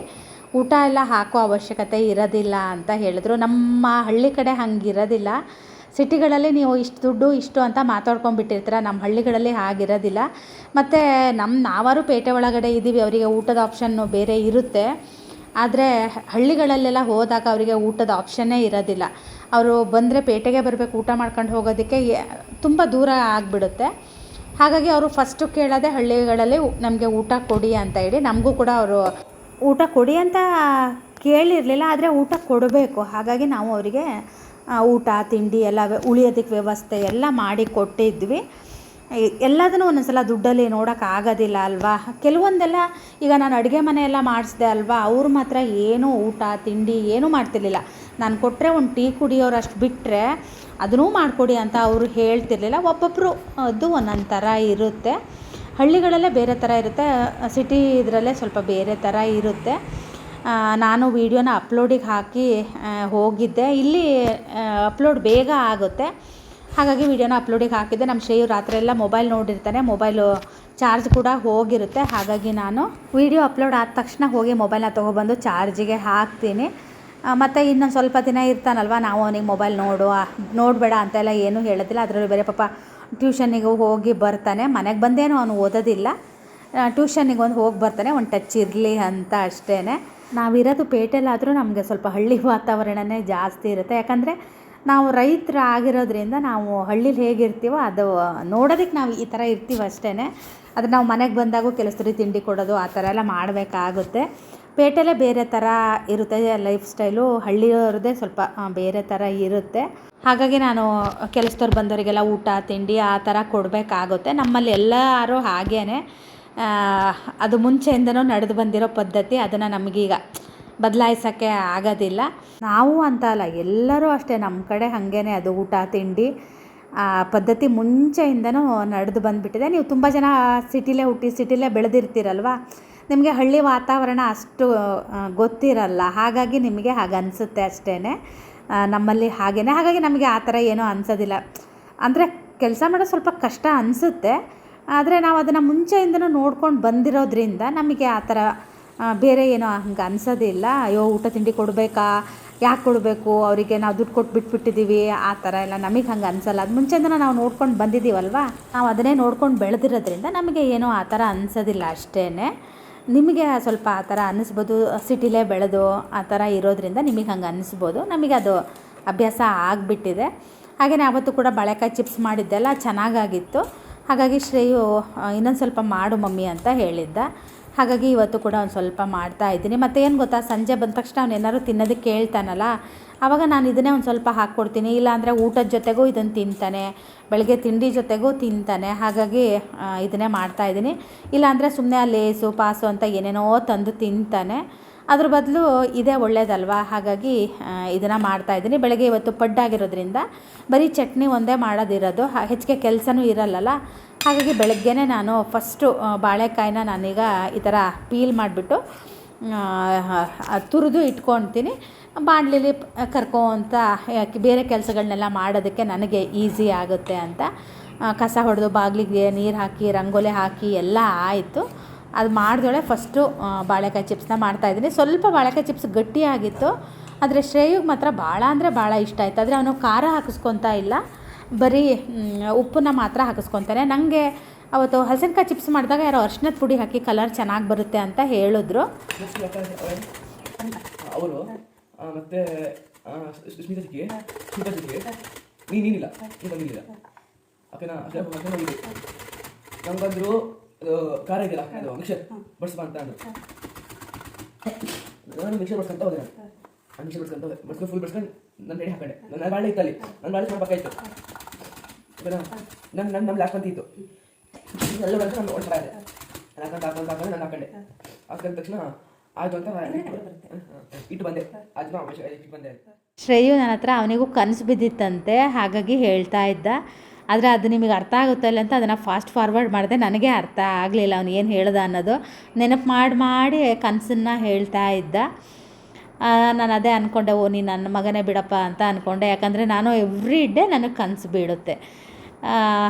ಊಟ ಎಲ್ಲ ಹಾಕೋ ಅವಶ್ಯಕತೆ ಇರೋದಿಲ್ಲ ಅಂತ ಹೇಳಿದ್ರು. ನಮ್ಮ ಹಳ್ಳಿ ಕಡೆ ಹಂಗಿರೋದಿಲ್ಲ. ಸಿಟಿಗಳಲ್ಲಿ ನೀವು ಇಷ್ಟು ದುಡ್ಡು, ಇಷ್ಟು ಅಂತ ಮಾತಾಡ್ಕೊಂಡ್ಬಿಟ್ಟಿರ್ತೀರ, ನಮ್ಮ ಹಳ್ಳಿಗಳಲ್ಲಿ ಹಾಗಿರೋದಿಲ್ಲ. ಮತ್ತು ನಮ್ಮ ನಾವಾರು ಪೇಟೆ ಒಳಗಡೆ ಇದ್ದೀವಿ ಅವರಿಗೆ ಊಟದ ಆಪ್ಷನ್ನು ಬೇರೆ ಇರುತ್ತೆ. ಆದರೆ ಹಳ್ಳಿಗಳಲ್ಲೆಲ್ಲ ಹೋದಾಗ ಅವರಿಗೆ ಊಟದ ಆಪ್ಷನ್ನೇ ಇರೋದಿಲ್ಲ. ಅವರು ಬಂದರೆ ಪೇಟೆಗೆ ಬರಬೇಕು, ಊಟ ಮಾಡ್ಕೊಂಡು ಹೋಗೋದಕ್ಕೆ ತುಂಬ ದೂರ ಆಗಿಬಿಡುತ್ತೆ. ಹಾಗಾಗಿ ಅವರು ಫಸ್ಟು ಕೇಳೋದೇ ಹಳ್ಳಿಗಳಲ್ಲಿ ನಮಗೆ ಊಟ ಕೊಡಿ ಅಂತ ಹೇಳಿ, ನಮಗೂ ಕೂಡ ಅವರು ಊಟ ಕೊಡಿ ಅಂತ ಕೇಳಿರಲಿಲ್ಲ, ಆದರೆ ಊಟ ಕೊಡಬೇಕು. ಹಾಗಾಗಿ ನಾವು ಅವರಿಗೆ ಊಟ, ತಿಂಡಿ ಎಲ್ಲ ಉಳಿಯೋದಕ್ಕೆ ವ್ಯವಸ್ಥೆ ಎಲ್ಲ ಮಾಡಿ ಕೊಟ್ಟಿದ್ವಿ. ಎಲ್ಲದನ್ನು ಎಲ್ಲದನ್ನೂ ಒಂದೊಂದು ಸಲ ದುಡ್ಡಲ್ಲಿ ನೋಡೋಕ್ಕಾಗೋದಿಲ್ಲ ಅಲ್ವಾ? ಕೆಲವೊಂದೆಲ್ಲ ಈಗ ನಾನು ಅಡುಗೆ ಮನೆಯೆಲ್ಲ ಮಾಡಿಸಿದೆ ಅಲ್ವಾ? ಅವ್ರು ಮಾತ್ರ ಏನೂ ಊಟ, ತಿಂಡಿ ಏನೂ ಮಾಡ್ತಿರ್ಲಿಲ್ಲ. ನಾನು ಕೊಟ್ಟರೆ ಒಂದು ಟೀ ಕುಡಿಯೋರಷ್ಟು ಬಿಟ್ಟರೆ ಅದನ್ನೂ ಮಾಡಿಕೊಡಿ ಅಂತ ಅವರು ಹೇಳ್ತಿರ್ಲಿಲ್ಲ. ಒಬ್ಬೊಬ್ಬರು ಅದು ಒಂದೊಂದು ಥರ ಇರುತ್ತೆ. ಹಳ್ಳಿಗಳಲ್ಲೇ ಬೇರೆ ಥರ ಇರುತ್ತೆ. ಸಿಟಿ ಇದರಲ್ಲೇ ಸ್ವಲ್ಪ ಬೇರೆ ಥರ ಇರುತ್ತೆ. ನಾನು ವೀಡಿಯೋನ ಅಪ್ಲೋಡಿಗೆ ಹಾಕಿ ಹೋಗಿದ್ದೆ. ಇಲ್ಲಿ ಅಪ್ಲೋಡ್ ಬೇಗ ಆಗುತ್ತೆ. ಹಾಗಾಗಿ ವೀಡಿಯೋನ ಅಪ್ಲೋಡಿಗೆ ಹಾಕಿದ್ದೆ. ನಮ್ಮ ಶೇಯು ರಾತ್ರಿ ಎಲ್ಲ ಮೊಬೈಲ್ ನೋಡಿರ್ತಾನೆ. ಮೊಬೈಲು ಚಾರ್ಜ್ ಕೂಡ ಹೋಗಿರುತ್ತೆ. ಹಾಗಾಗಿ ನಾನು ವೀಡಿಯೋ ಅಪ್ಲೋಡ್ ಆದ ತಕ್ಷಣ ಹೋಗಿ ಮೊಬೈಲ್ನ ತೊಗೊಬಂದು ಚಾರ್ಜಿಗೆ ಹಾಕ್ತೀನಿ. ಮತ್ತು ಇನ್ನೊಂದು ಸ್ವಲ್ಪ ದಿನ ಇರ್ತಾನಲ್ವ? ನಾವು ಅವನಿಗೆ ಮೊಬೈಲ್ ನೋಡು ನೋಡಬೇಡ ನೋಡಬೇಡ ಅಂತೆಲ್ಲ ಏನೂ ಹೇಳೋದಿಲ್ಲ. ಅದರಲ್ಲಿ ಬೇರೆ ಪಾಪ ಟ್ಯೂಷನಿಗೆ ಹೋಗಿ ಬರ್ತಾನೆ. ಮನೆಗೆ ಬಂದೇನು ಅವನು ಓದೋದಿಲ್ಲ. ಟ್ಯೂಷನಿಗೆ ಒಂದು ಹೋಗಿ ಬರ್ತಾನೆ. ಒಂದು ಟಚ್ ಇರಲಿ ಅಂತ ಅಷ್ಟೇ ನಾವಿರೋದು ಪೇಟೆಲಾದರೂ ನಮಗೆ ಸ್ವಲ್ಪ ಹಳ್ಳಿ ವಾತಾವರಣವೇ ಜಾಸ್ತಿ ಇರುತ್ತೆ. ಯಾಕಂದರೆ ನಾವು ರೈತರು ಆಗಿರೋದ್ರಿಂದ ನಾವು ಹಳ್ಳೀಲಿ ಹೇಗಿರ್ತೀವೋ ಅದು ನೋಡೋದಕ್ಕೆ ನಾವು ಈ ಥರ ಇರ್ತೀವಿ ಅಷ್ಟೇ ಅದು ನಾವು ಮನೆಗೆ ಬಂದಾಗೂ ಕೆಲಸರಿ ತಿಂಡಿ ಕೊಡೋದು ಆ ಥರ ಎಲ್ಲ ಮಾಡಬೇಕಾಗುತ್ತೆ. ಪೇಟೆಲೇ ಬೇರೆ ಥರ ಇರುತ್ತೆ ಲೈಫ್ ಸ್ಟೈಲು. ಹಳ್ಳಿಯವ್ರದ್ದೇ ಸ್ವಲ್ಪ ಬೇರೆ ಥರ ಇರುತ್ತೆ. ಹಾಗಾಗಿ ನಾನು ಕೆಲಸದವ್ರು ಬಂದವರಿಗೆಲ್ಲ ಊಟ ತಿಂಡಿ ಆ ಥರ ಕೊಡಬೇಕಾಗುತ್ತೆ. ನಮ್ಮಲ್ಲಿ ಎಲ್ಲರೂ ಹಾಗೇನೆ. ಆ, ಅದು ಮುಂಚೆಯಿಂದನೂ ನಡೆದು ಬಂದಿರೋ ಪದ್ಧತಿ, ಅದನ್ನು ನಮಗೀಗ ಬದಲಾಯಿಸೋಕ್ಕೆ ಆಗೋದಿಲ್ಲ. ನಾವು ಅಂತ ಅಲ್ಲ, ಎಲ್ಲರೂ ಅಷ್ಟೇ, ನಮ್ಮ ಕಡೆ ಹಾಗೇನೆ ಅದು ಊಟ, ತಿಂಡಿ, ಆ, ಪದ್ಧತಿ ಮುಂಚೆಯಿಂದನೂ ನಡೆದು ಬಂದುಬಿಟ್ಟಿದೆ. ನೀವು ತುಂಬ ಜನ ಸಿಟಿಲೇ ಹುಟ್ಟಿ, ಸಿಟಿಲೇ ಬೆಳೆದಿರ್ತೀರಲ್ವ? ನಿಮಗೆ ಹಳ್ಳಿ ವಾತಾವರಣ ಅಷ್ಟು ಗೊತ್ತಿರಲ್ಲ. ಹಾಗಾಗಿ ನಿಮಗೆ ಹಾಗೆ ಅನಿಸುತ್ತೆ ಅಷ್ಟೇ ನಮ್ಮಲ್ಲಿ ಹಾಗೇ ಹಾಗಾಗಿ ನಮಗೆ ಆ ಥರ ಏನೂ ಅನಿಸೋದಿಲ್ಲ. ಅಂದರೆ ಕೆಲಸ ಮಾಡೋದು ಸ್ವಲ್ಪ ಕಷ್ಟ ಅನಿಸುತ್ತೆ. ಆದರೆ ನಾವು ಅದನ್ನು ಮುಂಚೆಯಿಂದನೂ ನೋಡ್ಕೊಂಡು ಬಂದಿರೋದ್ರಿಂದ ನಮಗೆ ಆ ಥರ ಬೇರೆ ಏನೋ ಹಂಗೆ ಅನ್ಸೋದಿಲ್ಲ. ಅಯ್ಯೋ, ಊಟ ತಿಂಡಿ ಕೊಡಬೇಕಾ? ಯಾಕೆ ಕೊಡಬೇಕು? ಅವರಿಗೆ ನಾವು ದುಡ್ಡು ಕೊಟ್ಟು ಬಿಟ್ಬಿಟ್ಟಿದ್ದೀವಿ ಆ ಥರ ಎಲ್ಲ ನಮಗೆ ಹಂಗೆ ಅನ್ಸಲ್ಲ. ಅದು ಮುಂಚೆಯಿಂದ ನಾವು ನೋಡ್ಕೊಂಡು ಬಂದಿದ್ದೀವಲ್ವಾ ನಾವು ಅದನ್ನೇ ನೋಡ್ಕೊಂಡು ಬೆಳೆದಿರೋದ್ರಿಂದ ನಮಗೆ ಏನೋ ಆ ಥರ ಅನ್ಸೋದಿಲ್ಲ ಅಷ್ಟೇ ನಿಮಗೆ ಸ್ವಲ್ಪ ಆ ಥರ ಅನ್ನಿಸ್ಬೋದು ಸಿಟಿಲೇ ಬೆಳೆದು ಆ ಥರ ಇರೋದ್ರಿಂದ ನಿಮಗೆ ಹಂಗೆ ಅನ್ನಿಸ್ಬೋದು ನಮಗೆ ಅದು ಅಭ್ಯಾಸ ಆಗಿಬಿಟ್ಟಿದೆ. ಹಾಗೆಯೇ ಅವತ್ತು ಕೂಡ ಬಾಳೆಕಾಯಿ ಚಿಪ್ಸ್ ಮಾಡಿದ್ದೆಲ್ಲ ಚೆನ್ನಾಗಾಗಿತ್ತು. ಹಾಗಾಗಿ ಶ್ರೇಯು ಇನ್ನೊಂದು ಸ್ವಲ್ಪ ಮಾಡು ಮಮ್ಮಿ ಅಂತ ಹೇಳಿದ್ದ. ಹಾಗಾಗಿ ಇವತ್ತು ಕೂಡ ಒಂದು ಸ್ವಲ್ಪ ಮಾಡ್ತಾ ಇದ್ದೀನಿ. ಮತ್ತು ಏನು ಗೊತ್ತಾ, ಸಂಜೆ ಬಂದ ತಕ್ಷಣ ಅವ್ನು ಏನಾದ್ರು ತಿನ್ನೋದಕ್ಕೆ ಕೇಳ್ತಾನಲ್ಲ ಆವಾಗ ನಾನು ಇದನ್ನೇ ಒಂದು ಸ್ವಲ್ಪ ಹಾಕ್ಕೊಡ್ತೀನಿ. ಇಲ್ಲಾಂದರೆ ಊಟದ ಜೊತೆಗೂ ಇದನ್ನು ತಿಂತಾನೆ ಬೆಳಗ್ಗೆ ತಿಂಡಿ ಜೊತೆಗೂ ತಿಂತಾನೆ. ಹಾಗಾಗಿ ಇದನ್ನೇ ಮಾಡ್ತಾ ಇದ್ದೀನಿ. ಇಲ್ಲಾಂದರೆ ಸುಮ್ಮನೆ ಆ ಲೇಸು, ಪಾಸು ಅಂತ ಏನೇನೋ ತಂದು ತಿಂತಾನೆ. ಅದ್ರ ಬದಲು ಇದೇ ಒಳ್ಳೇದಲ್ವಾ? ಹಾಗಾಗಿ ಇದನ್ನು ಮಾಡ್ತಾಯಿದ್ದೀನಿ ಬೆಳಗ್ಗೆ ಇವತ್ತು ಪಡ್ಡಾಗಿರೋದ್ರಿಂದ ಬರೀ ಚಟ್ನಿ ಒಂದೇ ಮಾಡೋದಿರೋದು. ಹೆಚ್ಚಿಗೆ ಕೆಲಸನೂ ಇರಲ್ಲಲ್ಲ. ಹಾಗಾಗಿ ಬೆಳಗ್ಗೆ ನಾನು ಫಸ್ಟು ಬಾಳೆಕಾಯಿನ ನಾನೀಗ ಈ ಥರ ಪೀಲ್ ಮಾಡಿಬಿಟ್ಟು ತುರಿದು ಇಟ್ಕೊತೀನಿ ಬಾಣಲಿಲಿ ಕರ್ಕೊಂತ ಬೇರೆ ಕೆಲಸಗಳನ್ನೆಲ್ಲ ಮಾಡೋದಕ್ಕೆ ನನಗೆ ಈಸಿ ಆಗುತ್ತೆ ಅಂತ ಕಸ ಹೊಡೆದು ಬಾಗಿಲಿಗೆ ನೀರು ಹಾಕಿ, ರಂಗೋಲಿ ಹಾಕಿ ಎಲ್ಲ ಆಯಿತು. ಅದು ಮಾಡಿದೊಳೆ ಫಸ್ಟು ಬಾಳೆಕಾಯಿ ಚಿಪ್ಸ್ನ ಮಾಡ್ತಾಯಿದ್ದೀನಿ ಸ್ವಲ್ಪ ಬಾಳೆಕಾಯಿ ಚಿಪ್ಸ್ ಗಟ್ಟಿಯಾಗಿತ್ತು. ಆದರೆ ಶ್ರೇಯುಗೆ ಮಾತ್ರ ಭಾಳ ಅಂದರೆ ಭಾಳ ಇಷ್ಟ ಆಯಿತು. ಆದರೆ ಅವನು ಖಾರ ಹಾಕಿಸ್ಕೊತಾ ಇಲ್ಲ. ಬರೀ ಉಪ್ಪನ್ನ ಮಾತ್ರ ಹಾಕಿಸ್ಕೊತಾನೆ. ನನಗೆ ಅವತ್ತು ಹಸಿನಕಾಯಿ ಚಿಪ್ಸ್ ಮಾಡಿದಾಗ ಯಾರೋ ಅರ್ಶಿನದ ಪುಡಿ ಹಾಕಿ ಕಲರ್ ಚೆನ್ನಾಗಿ ಬರುತ್ತೆ ಅಂತ ಹೇಳಿದ್ರು. ಅವರು ಮತ್ತೆ ನೀನಿಲ್ಲ. ಓಕೆನಾ? ಅದು ಖಾರ ಇದೆಯಲ್ಲ ಅದು ಮಿಕ್ಸರ್. ಬಡ್ಸ್ಬಾ ಅಂತ ಅಂದ್ರು. ನಾನು ಮಿಕ್ಸರ್ ಬಡ್ಸ್ಕೊಂತ ಹೋದೆ ನಾನು. ನಾನು ಮಿಕ್ಸರ್ ಬಡ್ಸ್ಕೊಂತ ಹೋದೆ. ಬಡ್ಸ್ಕೊಂಡು ಫುಲ್ ಬಡ್ಸ್ಕೊಂಡು ನನ್ನ ರೆಡಿ ಹಾಕೊಂಡೆ. ನನ್ನ ಬಾಳೆ ಇತ್ತು ಅಲ್ಲಿ ನನ್ನ ಬಾಳೆ ಸ್ವಲ್ಪ ಪಕ್ಕ ಇತ್ತು. ನನ್ನ ನನ್ನ ನಮ್ಮ ಲಾಸ್ಟ್ ಅಂತ ಇತ್ತು. ಎಲ್ಲ ಬಂದು ನಾನು ಓಡ್ತಾ ಇದ್ದೆ ನಾನು ಹಾಕೊಂಡು ಹಾಕೊಂಡು ಹಾಕೊಂಡು ನಾನು ಹಾಕೊಂಡೆ. ಹಾಕೊಂಡ ತಕ್ಷಣ ಆಯ್ತು ಅಂತ ಇಟ್ಟು ಬಂದೆ. ಅದು ಇಟ್ಟು ಬಂದೆ. ಶ್ರೇಯು ನನ್ನ ಹತ್ರ ಅವನಿಗೂ ಕನಸು ಬಿದ್ದಿತ್ತಂತೆ ಹಾಗಾಗಿ ಹೇಳ್ತಾ ಇದ್ದ. ಆದರೆ ಅದು ನಿಮಗೆ ಅರ್ಥ ಆಗುತ್ತೆ ಇಲ್ಲ ಅಂತ ಅದನ್ನು ಫಾಸ್ಟ್ ಫಾರ್ವರ್ಡ್ ಮಾಡಿದೆ. ನನಗೆ ಅರ್ಥ ಆಗಲಿಲ್ಲ ಅವನು ಏನು ಹೇಳ್ದ ಅನ್ನೋದು. ನೆನಪು ಮಾಡಿ ಮಾಡಿ ಕನಸನ್ನು ಹೇಳ್ತಾ ಇದ್ದ. ನಾನು ಅದೇ ಅಂದ್ಕೊಂಡೆ ಓ, ನೀನು ನನ್ನ ಮಗನೇ ಬಿಡಪ್ಪ ಅಂತ ಅಂದ್ಕೊಂಡೆ ಯಾಕಂದರೆ ನಾನು ಎವ್ರಿ ಡೇ ನನಗೆ ಕನಸು ಬೀಳುತ್ತೆ.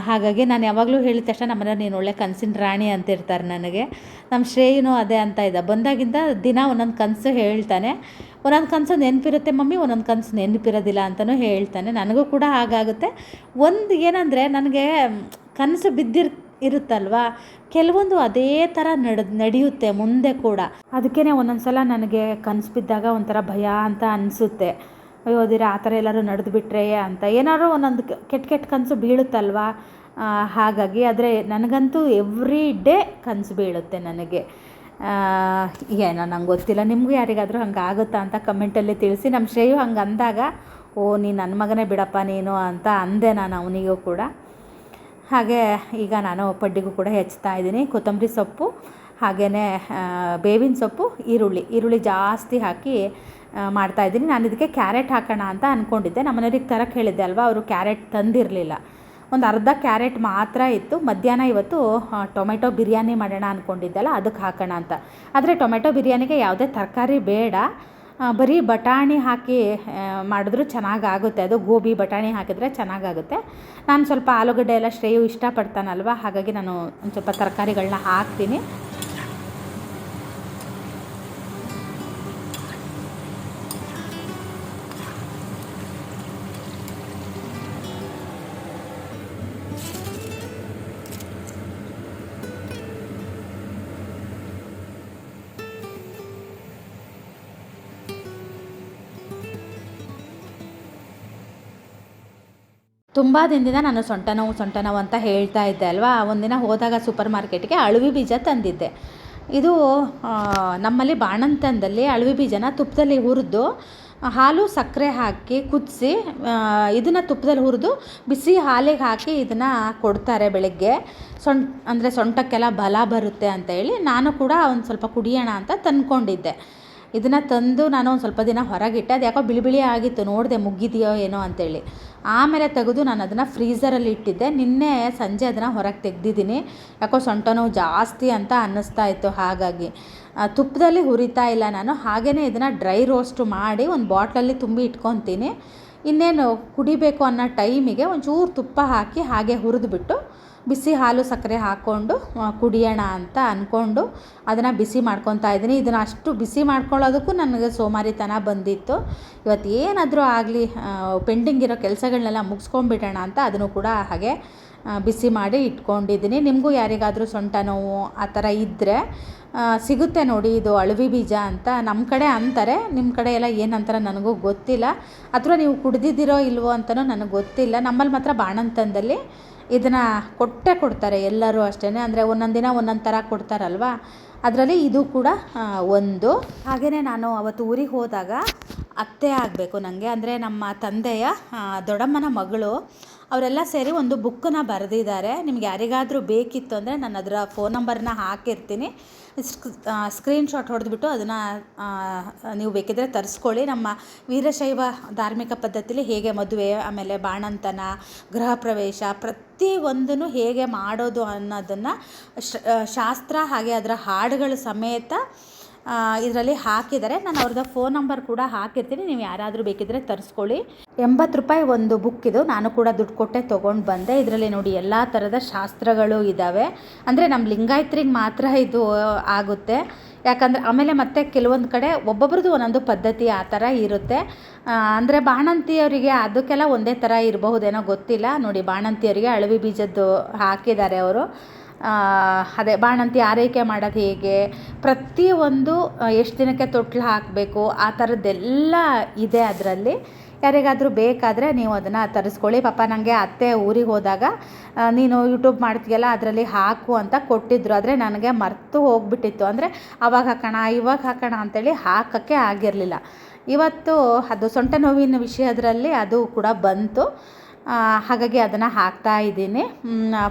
ಹಾಗಾಗಿ ನಾನು ಯಾವಾಗಲೂ ಹೇಳಿದ ತಕ್ಷಣ ನಮ್ಮನೆ ನೀನು ಒಳ್ಳೆ ಕನಸಿನ ರಾಣಿ ಅಂತಿರ್ತಾರೆ ನನಗೆ. ನಮ್ಮ ಶ್ರೇಯನು ಅದೇ ಅಂತ ಇದ್ದ. ಬಂದಾಗಿಂದ ದಿನ ಒಂದೊಂದು ಕನಸು ಹೇಳ್ತಾನೆ. ಒಂದೊಂದು ಕನಸು ನೆನಪಿರುತ್ತೆ, ಮಮ್ಮಿ, ಒಂದೊಂದು ಕನಸು ನೆನಪಿರೋದಿಲ್ಲ ಅಂತಲೂ ಹೇಳ್ತಾನೆ. ನನಗೂ ಕೂಡ ಹಾಗಾಗುತ್ತೆ. ಒಂದು ಏನಂದರೆ, ನನಗೆ ಕನಸು ಬಿದ್ದಿರ್, ಇರುತ್ತಲ್ವಾ? ಕೆಲವೊಂದು ಅದೇ ಥರ ನಡ್, ನಡೆಯುತ್ತೆ ಮುಂದೆ ಕೂಡ. ಅದಕ್ಕೇ ಒಂದೊಂದು ಸಲ ನನಗೆ ಕನಸು ಬಿದ್ದಾಗ ಒಂಥರ ಭಯ ಅಂತ ಅನಿಸುತ್ತೆ. ಅಯ್ಯೋ ದಿರ ಆ ಥರ ಎಲ್ಲರೂ ನಡೆದು ಬಿಟ್ರೆ ಅಂತ. ಏನಾದ್ರು ಒಂದೊಂದು ಕೆಟ್ಟ ಕೆಟ್ಟ ಕನಸು ಬೀಳುತ್ತಲ್ವಾ? ಹಾಗಾಗಿ ಆದರೆ ನನಗಂತೂ ಎವ್ರಿ ಡೇ ಕನಸು ಬೀಳುತ್ತೆ ನನಗೆ. ಏನೋ ನಂಗೆ ಗೊತ್ತಿಲ್ಲ. ನಿಮಗೂ ಯಾರಿಗಾದರೂ ಹಂಗೆ ಆಗುತ್ತಾ ಅಂತ ಕಮೆಂಟಲ್ಲಿ ತಿಳಿಸಿ. ನಮ್ಮ ಶ್ರೇಯು ಹಂಗೆ ಅಂದಾಗ, ಓ ನೀನು ನನ್ನ ಮಗನೇ ಬಿಡಪ್ಪ ನೀನು ಅಂತ ಅಂದೆ ನಾನು ಅವನಿಗೂ ಕೂಡ. ಹಾಗೆ ಈಗ ನಾನು ಪಡ್ಡಿಗೂ ಕೂಡ ಹೆಚ್ಚುತ್ತಾ ಇದ್ದೀನಿ. ಕೊತ್ತಂಬರಿ ಸೊಪ್ಪು ಹಾಗೆಯೇ ಬೇವಿನ ಸೊಪ್ಪು, ಈರುಳ್ಳಿ. ಈರುಳ್ಳಿ ಜಾಸ್ತಿ ಹಾಕಿ ಮಾಡ್ತಾ ಮಾಡ್ತಾಯಿದ್ದೀನಿ ನಾನು ಇದಕ್ಕೆ ಕ್ಯಾರೆಟ್ ಹಾಕೋಣ ಅಂತ ಅಂದ್ಕೊಂಡಿದ್ದೆ ನಮ್ಮ ಮನೆಯವ್ರಿಗೆ ತರಕ್ಕೆ ಹೇಳಿದ್ದೆ ಅಲ್ವಾ? ಅವರು ಕ್ಯಾರೆಟ್ ತಂದಿರಲಿಲ್ಲ. ಒಂದು ಅರ್ಧ ಕ್ಯಾರೆಟ್ ಮಾತ್ರ ಇತ್ತು. ಮಧ್ಯಾಹ್ನ ಇವತ್ತು ಟೊಮೆಟೊ ಬಿರಿಯಾನಿ ಮಾಡೋಣ ಅಂದ್ಕೊಂಡಿದ್ದಲ್ಲ ಅದಕ್ಕೆ ಹಾಕೋಣ ಅಂತ. ಆದರೆ ಟೊಮೆಟೊ ಬಿರಿಯಾನಿಗೆ ಯಾವುದೇ ತರಕಾರಿ ಬೇಡ. ಬರೀ ಬಟಾಣಿ ಹಾಕಿ ಮಾಡಿದ್ರು ಮಾಡಿದ್ರೂ ಚೆನ್ನಾಗಾಗುತ್ತೆ. ಅದು ಗೋಬಿ ಬಟಾಣಿ ಹಾಕಿದರೆ ಚೆನ್ನಾಗಾಗುತ್ತೆ. ನಾನು ಸ್ವಲ್ಪ ಆಲೂಗಡ್ಡೆ ಎಲ್ಲ ಶ್ರೇಯು ಇಷ್ಟಪಡ್ತಾನಲ್ವ, ಹಾಗಾಗಿ ನಾನು ಒಂದು ಸ್ವಲ್ಪ ತರಕಾರಿಗಳನ್ನ ಹಾಕ್ತೀನಿ. ತುಂಬ ದಿನದಿಂದ ನಾನು ಸೊಂಟ ನೋವು ಸೊಂಟ ನೋವು ಅಂತ ಹೇಳ್ತಾ ಇದ್ದೆ ಅಲ್ವಾ? ಒಂದಿನ ಹೋದಾಗ ಸೂಪರ್ ಮಾರ್ಕೆಟ್ಗೆ ಅಳವಿ ಬೀಜ ತಂದಿದ್ದೆ. ಇದು ನಮ್ಮಲ್ಲಿ ಬಾಣಂತನದಲ್ಲಿ ಅಳವಿ ಬೀಜನ ತುಪ್ಪದಲ್ಲಿ ಹುರಿದು ಹಾಲು ಸಕ್ಕರೆ ಹಾಕಿ ಕುದಿಸಿ ಇದನ್ನು ತುಪ್ಪದಲ್ಲಿ ಹುರಿದು ಬಿಸಿ ಹಾಲಿಗೆ ಹಾಕಿ ಇದನ್ನು ಕೊಡ್ತಾರೆ ಬೆಳಗ್ಗೆ. ಸೊಂಟ ಅಂದರೆ ಸೊಂಟಕ್ಕೆಲ್ಲ ಬಲ ಬರುತ್ತೆ ಅಂತ ಹೇಳಿ ನಾನು ಕೂಡ ಒಂದು ಸ್ವಲ್ಪ ಕುಡಿಯೋಣ ಅಂತ ತಂದ್ಕೊಂಡಿದ್ದೆ. ಇದನ್ನು ತಂದು ನಾನು ಒಂದು ಸ್ವಲ್ಪ ದಿನ ಹೊರಗಿಟ್ಟೆ. ಅದು ಯಾಕೋ ಬಿಳಿ ಬಿಳಿ ಆಗಿತ್ತು, ನೋಡಿದೆ ಮುಗ್ಗಿದೆಯೋ ಏನೋ ಅಂತೇಳಿ ಆಮೇಲೆ ತೆಗೆದು ನಾನು ಅದನ್ನು ಫ್ರೀಝರಲ್ಲಿ ಇಟ್ಟಿದ್ದೆ. ನಿನ್ನೆ ಸಂಜೆ ಅದನ್ನು ಹೊರಗೆ ತೆಗ್ದಿದ್ದೀನಿ. ಯಾಕೋ ಸೊಂಟ ನೋವು ಜಾಸ್ತಿ ಅಂತ ಅನ್ನಿಸ್ತಾ ಇತ್ತು ಹಾಗಾಗಿ. ತುಪ್ಪದಲ್ಲಿ ಹುರಿತಾ ಇಲ್ಲ ನಾನು. ಹಾಗೇ ಇದನ್ನು ಡ್ರೈ ರೋಸ್ಟ್ ಮಾಡಿ ಒಂದು ಬಾಟ್ಲಲ್ಲಿ ತುಂಬಿ ಇಟ್ಕೊತೀನಿ. ಇನ್ನೇನು ಕುಡಿಬೇಕು ಅನ್ನೋ ಟೈಮಿಗೆ ಒಂಚೂರು ತುಪ್ಪ ಹಾಕಿ ಹಾಗೆ ಹುರಿದ್ಬಿಟ್ಟು ಬಿಸಿ ಹಾಲು ಸಕ್ಕರೆ ಹಾಕ್ಕೊಂಡು ಕುಡಿಯೋಣ ಅಂತ ಅಂದ್ಕೊಂಡು ಅದನ್ನು ಬಿಸಿ ಮಾಡ್ಕೊತಾ ಇದ್ದೀನಿ. ಇದನ್ನು ಅಷ್ಟು ಬಿಸಿ ಮಾಡ್ಕೊಳ್ಳೋದಕ್ಕೂ ನನಗೆ ಸೋಮಾರಿತನ ಬಂದಿತ್ತು. ಇವತ್ತು ಏನಾದರೂ ಆಗಲಿ ಪೆಂಡಿಂಗ್ ಇರೋ ಕೆಲಸಗಳನ್ನೆಲ್ಲ ಮುಗಿಸ್ಕೊಂಡ್ಬಿಡೋಣ ಅಂತ ಅದನ್ನು ಕೂಡ ಹಾಗೆ ಬಿಸಿ ಮಾಡಿ ಇಟ್ಕೊಂಡಿದ್ದೀನಿ. ನಿಮಗೂ ಯಾರಿಗಾದರೂ ಸೊಂಟ ನೋವು ಆ ಥರ ಇದ್ದರೆ ಸಿಗುತ್ತೆ ನೋಡಿ ಇದು ಅಳವಿ ಬೀಜ ಅಂತ. ನಮ್ಮ ಕಡೆ ಅಂತಾರೆ ನಿಮ್ಮ ಕಡೆ ಎಲ್ಲ ಏನಂತಾರೆ ನನಗೂ ಗೊತ್ತಿಲ್ಲ. ಅಥವಾ ನೀವು ಕುಡ್ದಿದ್ದೀರೋ ಇಲ್ವೋ ಅಂತಲೂ ನನಗೆ ಗೊತ್ತಿಲ್ಲ. ನಮ್ಮಲ್ಲಿ ಮಾತ್ರ ಬಾಣಂತನದಲ್ಲಿ ಇದನ್ನು ಕೊಟ್ಟೇ ಕೊಡ್ತಾರೆ ಎಲ್ಲರೂ ಅಷ್ಟೇ ಅಂದರೆ ಒಂದೊಂದು ದಿನ ಒಂದೊಂದು ಥರ ಕೊಡ್ತಾರಲ್ವ? ಅದರಲ್ಲಿ ಇದು ಕೂಡ ಒಂದು. ಹಾಗೆಯೇ ನಾನು ಅವತ್ತು ಊರಿಗೆ ಹೋದಾಗ ಅತ್ತೆ ಆಗಬೇಕು ನನಗೆ ಅಂದರೆ ನಮ್ಮ ತಂದೆಯ ದೊಡ್ಡಮ್ಮನ ಮಗಳು. ಅವರೆಲ್ಲ ಸೇರಿ ಒಂದು ಬುಕ್ಕನ್ನ ಬರೆದಿದ್ದಾರೆ. ನಿಮ್ಗೆ ಯಾರಿಗಾದರೂ ಬೇಕಿತ್ತು ಅಂದರೆ ನಾನು ಅದರ ಫೋನ್ ನಂಬರ್ನ ಹಾಕಿರ್ತೀನಿ. ಸ್ಕ್ರೀನ್ ಶಾಟ್ ಹೊಡೆದ್ಬಿಟ್ಟು ಅದನ್ನು ನೀವು ಬೇಕಿದ್ರೆ ತರಿಸ್ಕೊಳ್ಳಿ. ನಮ್ಮ ವೀರಶೈವ ಧಾರ್ಮಿಕ ಪದ್ಧತಿಲಿ ಹೇಗೆ ಮದುವೆ, ಆಮೇಲೆ ಬಾಣಂತನ, ಗೃಹ ಪ್ರವೇಶ ಪ್ರತಿಯೊಂದನ್ನು ಹೇಗೆ ಮಾಡೋದು ಅನ್ನೋದನ್ನು ಶಾಸ್ತ್ರ ಹಾಗೆ ಅದರ ಹಾಡುಗಳ ಸಮೇತ ಇದರಲ್ಲಿ ಹಾಕಿದ್ದಾರೆ. ನಾನು ಅವ್ರದ್ದು ಫೋನ್ ನಂಬರ್ ಕೂಡ ಹಾಕಿರ್ತೀನಿ. ನೀವು ಯಾರಾದರೂ ಬೇಕಿದ್ದರೆ ತರಿಸ್ಕೊಳ್ಳಿ. ಎಂಬತ್ತು ರೂಪಾಯಿ ಒಂದು ಬುಕ್ ಇದು. ನಾನು ಕೂಡ ದುಡ್ಡು ಕೊಟ್ಟೆ ತೊಗೊಂಡು ಬಂದೆ. ಇದರಲ್ಲಿ ನೋಡಿ ಎಲ್ಲ ಥರದ ಶಾಸ್ತ್ರಗಳು ಇದ್ದಾವೆ ಅಂದರೆ ನಮ್ಮ ಲಿಂಗಾಯತ್ರಿಗೆ ಮಾತ್ರ ಇದು ಆಗುತ್ತೆ. ಯಾಕಂದರೆ ಆಮೇಲೆ ಮತ್ತೆ ಕೆಲವೊಂದು ಕಡೆ ಒಬ್ಬೊಬ್ರದ್ದು ಒಂದೊಂದು ಪದ್ಧತಿ ಆ ಥರ ಇರುತ್ತೆ. ಅಂದರೆ ಬಾಣಂತಿಯವರಿಗೆ ಅದಕ್ಕೆಲ್ಲ ಒಂದೇ ಥರ ಇರಬಹುದೇನೋ ಗೊತ್ತಿಲ್ಲ. ನೋಡಿ ಬಾಣಂತಿಯವರಿಗೆ ಅಳವಿ ಬೀಜದ್ದು ಹಾಕಿದ್ದಾರೆ ಅವರು. ಅದೇ ಬಾಣಂತಿ ಆರೈಕೆ ಮಾಡೋದು ಹೇಗೆ? ಪ್ರತಿಯೊಂದು ಎಷ್ಟು ದಿನಕ್ಕೆ ತೊಟ್ಲು ಹಾಕಬೇಕು? ಆ ಥರದ್ದೆಲ್ಲ ಇದೆ ಅದರಲ್ಲಿ. ಯಾರಿಗಾದರೂ ಬೇಕಾದರೆ ನೀವು ಅದನ್ನು ತರಿಸ್ಕೊಳ್ಳಿ. ಪಾಪ ನನಗೆ ಅತ್ತೆ ಊರಿಗೆ ಹೋದಾಗ ನೀನು ಯೂಟ್ಯೂಬ್ ಮಾಡ್ತೀಯಲ್ಲ, ಅದರಲ್ಲಿ ಹಾಕು ಅಂತ ಕೊಟ್ಟಿದ್ರು. ಆದರೆ ನನಗೆ ಮರೆತು ಹೋಗ್ಬಿಟ್ಟಿತ್ತು. ಅಂದರೆ ಅವಾಗ ಹಾಕೋಣ, ಇವಾಗ ಹಾಕೋಣ ಅಂತೇಳಿ ಹಾಕೋಕ್ಕೆ ಆಗಿರಲಿಲ್ಲ. ಇವತ್ತು ಅದು ಸೊಂಟ ನೋವಿನ ವಿಷಯದಲ್ಲಿ ಅದು ಕೂಡ ಬಂತು. ಹಾಗಾಗಿ ಅದನ್ನು ಹಾಕ್ತಾ ಇದ್ದೀನಿ.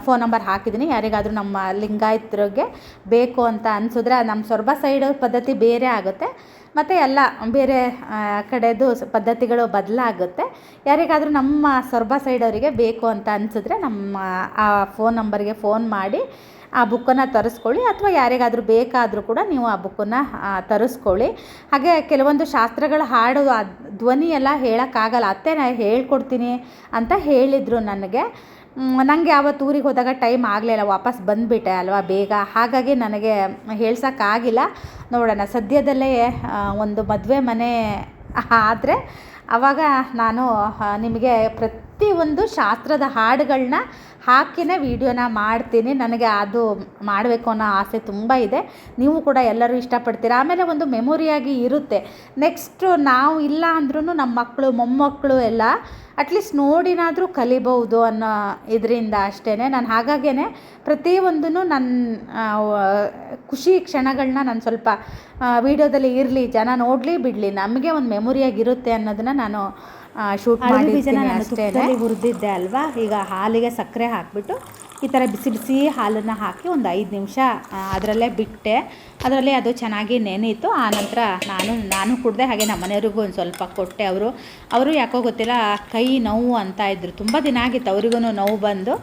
ಫೋನ್ ನಂಬರ್ ಹಾಕಿದ್ದೀನಿ. ಯಾರಿಗಾದರೂ ನಮ್ಮ ಲಿಂಗಾಯತರಿಗೆ ಬೇಕು ಅಂತ ಅನಿಸಿದ್ರೆ ನಮ್ಮ ಸೊರಬ ಸೈಡ್ ಪದ್ಧತಿ ಬೇರೆ ಆಗುತ್ತೆ. ಮತ್ತು ಎಲ್ಲ ಬೇರೆ ಕಡೆದು ಪದ್ಧತಿಗಳು ಬದಲಾಗುತ್ತೆ. ಯಾರಿಗಾದರೂ ನಮ್ಮ ಸೊರಬ ಸೈಡವರಿಗೆ ಬೇಕು ಅಂತ ಅನಿಸಿದ್ರೆ ನಮ್ಮ, ಆ ಫೋನ್ ನಂಬರ್ಗೆ ಫೋನ್ ಮಾಡಿ ಆ ಬುಕ್ಕನ್ನು ತರಿಸ್ಕೊಳ್ಳಿ ಅಥವಾ ಯಾರಿಗಾದರೂ ಬೇಕಾದರೂ ಕೂಡ ನೀವು ಆ ಬುಕ್ಕನ್ನು ತರಿಸ್ಕೊಳ್ಳಿ. ಹಾಗೆ ಕೆಲವೊಂದು ಶಾಸ್ತ್ರಗಳ ಹಾಡು ಧ್ವನಿ ಎಲ್ಲ ಹೇಳೋಕ್ಕಾಗಲ್ಲ. ಅತ್ತೆ ನಾನು ಹೇಳ್ಕೊಡ್ತೀನಿ ಅಂತ ಹೇಳಿದರು ನನಗೆ. ನನಗೆ ಆವತ್ತು ಊರಿಗೆ ಹೋದಾಗ ಟೈಮ್ ಆಗಲಿಲ್ಲ ವಾಪಸ್ ಬಂದುಬಿಟ್ಟೆ ಅಲ್ವಾ ಬೇಗ. ಹಾಗಾಗಿ ನನಗೆ ಹೇಳ್ಸೋಕ್ಕಾಗಿಲ್ಲ. ನೋಡೋಣ. ಸದ್ಯದಲ್ಲೇ ಒಂದು ಮದುವೆ ಮನೆ ಆದರೆ ಆವಾಗ ನಾನು ನಿಮಗೆ ಪ್ರತಿಯೊಂದು ಶಾಸ್ತ್ರದ ಹಾಡುಗಳನ್ನ ಹಾಕಿನೇ ವೀಡಿಯೋನ ಮಾಡ್ತೀನಿ. ನನಗೆ ಅದು ಮಾಡಬೇಕು ಅನ್ನೋ ಆಸೆ ತುಂಬ ಇದೆ. ನೀವು ಕೂಡ ಎಲ್ಲರೂ ಇಷ್ಟಪಡ್ತೀರಾ? ಆಮೇಲೆ ಒಂದು ಮೆಮೊರಿಯಾಗಿ ಇರುತ್ತೆ. ನೆಕ್ಸ್ಟು ನಾವು ಇಲ್ಲ ಅಂದ್ರೂ ನಮ್ಮ ಮಕ್ಕಳು ಮೊಮ್ಮಕ್ಕಳು ಎಲ್ಲ ಅಟ್ಲೀಸ್ಟ್ ನೋಡಿನಾದರೂ ಕಲಿಬಹುದು ಅನ್ನೋ ಇದರಿಂದ ಅಷ್ಟೇ ನಾನು ಹಾಗಾಗೇ ಪ್ರತಿಯೊಂದೂ ನನ್ನ ಖುಷಿ ಕ್ಷಣಗಳನ್ನ ನಾನು ಸ್ವಲ್ಪ ವೀಡಿಯೋದಲ್ಲಿ ಇರಲಿ, ಜನ ನೋಡಲಿ, ಬಿಡಲಿ. ನಮಗೆ ಒಂದು ಮೆಮೊರಿಯಾಗಿರುತ್ತೆ ಅನ್ನೋದನ್ನ ನಾನು ಶೂಟ್ ಮಾಡಿದ್ದೀನಿ ಅಷ್ಟೇ ಹುರಿದಿದ್ದೆ ಅಲ್ವಾ? ಈಗ ಹಾಲಿಗೆ ಸಕ್ಕರೆ ಹಾಕಿಬಿಟ್ಟು ಈ ಥರ ಬಿಸಿ ಬಿಸಿ ಹಾಲನ್ನು ಹಾಕಿ ಒಂದು ಐದು ನಿಮಿಷ ಅದರಲ್ಲೇ ಬಿಟ್ಟೆ. ಅದರಲ್ಲಿ ಅದು ಚೆನ್ನಾಗಿ ನೆನೀತು. ನಂತರ ನಾನು ನಾನು ಕುಡಿದೆ ಹಾಗೆ ನಮ್ಮ ಮನೆಯವ್ರಿಗೂ ಒಂದು ಸ್ವಲ್ಪ ಕೊಟ್ಟೆ ಅವರು. ಅವರು ಯಾಕೋ ಗೊತ್ತಿಲ್ಲ ಕೈ ನೋವು ಅಂತ ಇದ್ರು. ತುಂಬ ದಿನ ಆಗಿತ್ತು ಅವ್ರಿಗೂ ನೋವು ಬಂದು.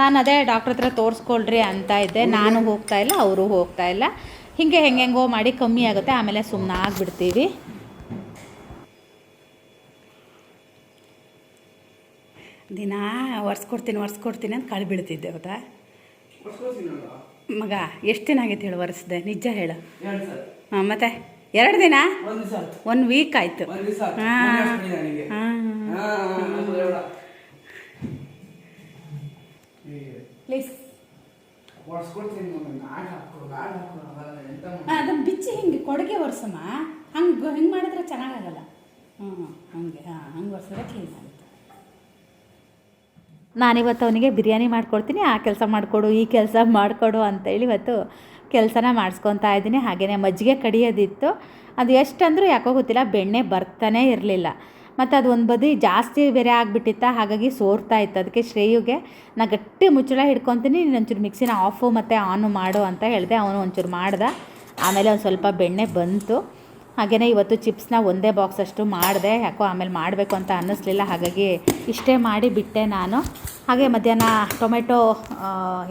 ನಾನು ಅದೇ ಡಾಕ್ಟ್ರ್ ಹತ್ರ ತೋರಿಸ್ಕೊಳ್ರಿ ಅಂತ ಇದ್ದೆ. ನಾನು ಹೋಗ್ತಾ ಇಲ್ಲ ಅವರು ಹೋಗ್ತಾ ಇಲ್ಲ. ಹೀಗೆ ಹೆಂಗೆಂಗೋ ಮಾಡಿ ಕಮ್ಮಿ ಆಗುತ್ತೆ ಆಮೇಲೆ ಸುಮ್ಮನೆ ಆಗಿಬಿಡ್ತೀವಿ ದಿನ ಒರೆಸ್ಕೊಡ್ತೀನಿ ಒರೆಸ್ಕೊಡ್ತೀನಿ ಅಂತ ಕಳೆ ಬೀಳ್ತಿದ್ದೆ ಗೊತ್ತಾ ಮಗ ಎಷ್ಟು ದಿನ ಆಗೈತೆ ಹೇಳು ಒರೆಸ್ದೆ? ನಿಜ ಹೇಳು. ಹಾಂ ಮತ್ತೆ? ಎರಡು ದಿನ? ಒಂದು ವೀಕ್ ಆಯಿತು. ಹಾಂ. ಪ್ಲೀಸ್ ಅದನ್ನು ಬಿಚ್ಚಿ ಹಿಂಗೆ ಕೊಡಗೆ ಒರೆಸಮ್ಮ. ಹಂಗೆ ಹಿಂಗೆ ಮಾಡಿದ್ರೆ ಚೆನ್ನಾಗಾಗಲ್ಲ ಹ್ಞೂ ಹಂಗೆ ಹಾಂ ಹಂಗೆ ಒರೆಸಿದ್ರೆ ಕ್ಲೀನ್ ನಾನಿವತ್ತು ಅವನಿಗೆ ಬಿರಿಯಾನಿ ಮಾಡ್ಕೊಡ್ತೀನಿ, ಆ ಕೆಲಸ ಮಾಡಿಕೊಡು, ಈ ಕೆಲಸ ಮಾಡಿಕೊಡು ಅಂತೇಳಿ ಇವತ್ತು ಕೆಲಸನ ಮಾಡಿಸ್ಕೊತಾ ಇದ್ದೀನಿ. ಹಾಗೆಯೇ ಮಜ್ಜಿಗೆ ಕಡಿಯೋದಿತ್ತು. ಅದು ಎಷ್ಟಂದ್ರೂ ಯಾಕೋ ಗೊತ್ತಿಲ್ಲ, ಬೆಣ್ಣೆ ಬರ್ತಾನೇ ಇರಲಿಲ್ಲ. ಮತ್ತು ಅದು ಒಂದು ಬದಿ ಜಾಸ್ತಿ ಬೇರೆ ಆಗಿಬಿಟ್ಟಿತ್ತ, ಹಾಗಾಗಿ ಸೋರ್ತಾ ಇತ್ತು. ಅದಕ್ಕೆ ಶ್ರೇಯುಗೆ, ನಾ ಗಟ್ಟಿ ಮುಚ್ಚಳ ಹಿಡ್ಕೊತೀನಿ ಒಂಚೂರು ಮಿಕ್ಸಿನ ಆಫು ಮತ್ತು ಆನು ಮಾಡು ಅಂತ ಹೇಳಿದೆ. ಅವನು ಒಂಚೂರು ಮಾಡ್ದೆ. ಆಮೇಲೆ ಒಂದು ಸ್ವಲ್ಪ ಬೆಣ್ಣೆ ಬಂತು. ಹಾಗೆಯೇ ಇವತ್ತು ಚಿಪ್ಸ್ನ ಒಂದೇ ಬಾಕ್ಸ್ ಅಷ್ಟು ಮಾಡಿದೆ. ಯಾಕೋ ಆಮೇಲೆ ಮಾಡಬೇಕು ಅಂತ ಅನ್ನಿಸ್ಲಿಲ್ಲ. ಹಾಗಾಗಿ ಇಷ್ಟೇ ಮಾಡಿ ಬಿಟ್ಟೆ ನಾನು. ಹಾಗೆ ಮಧ್ಯಾಹ್ನ ಟೊಮೆಟೊ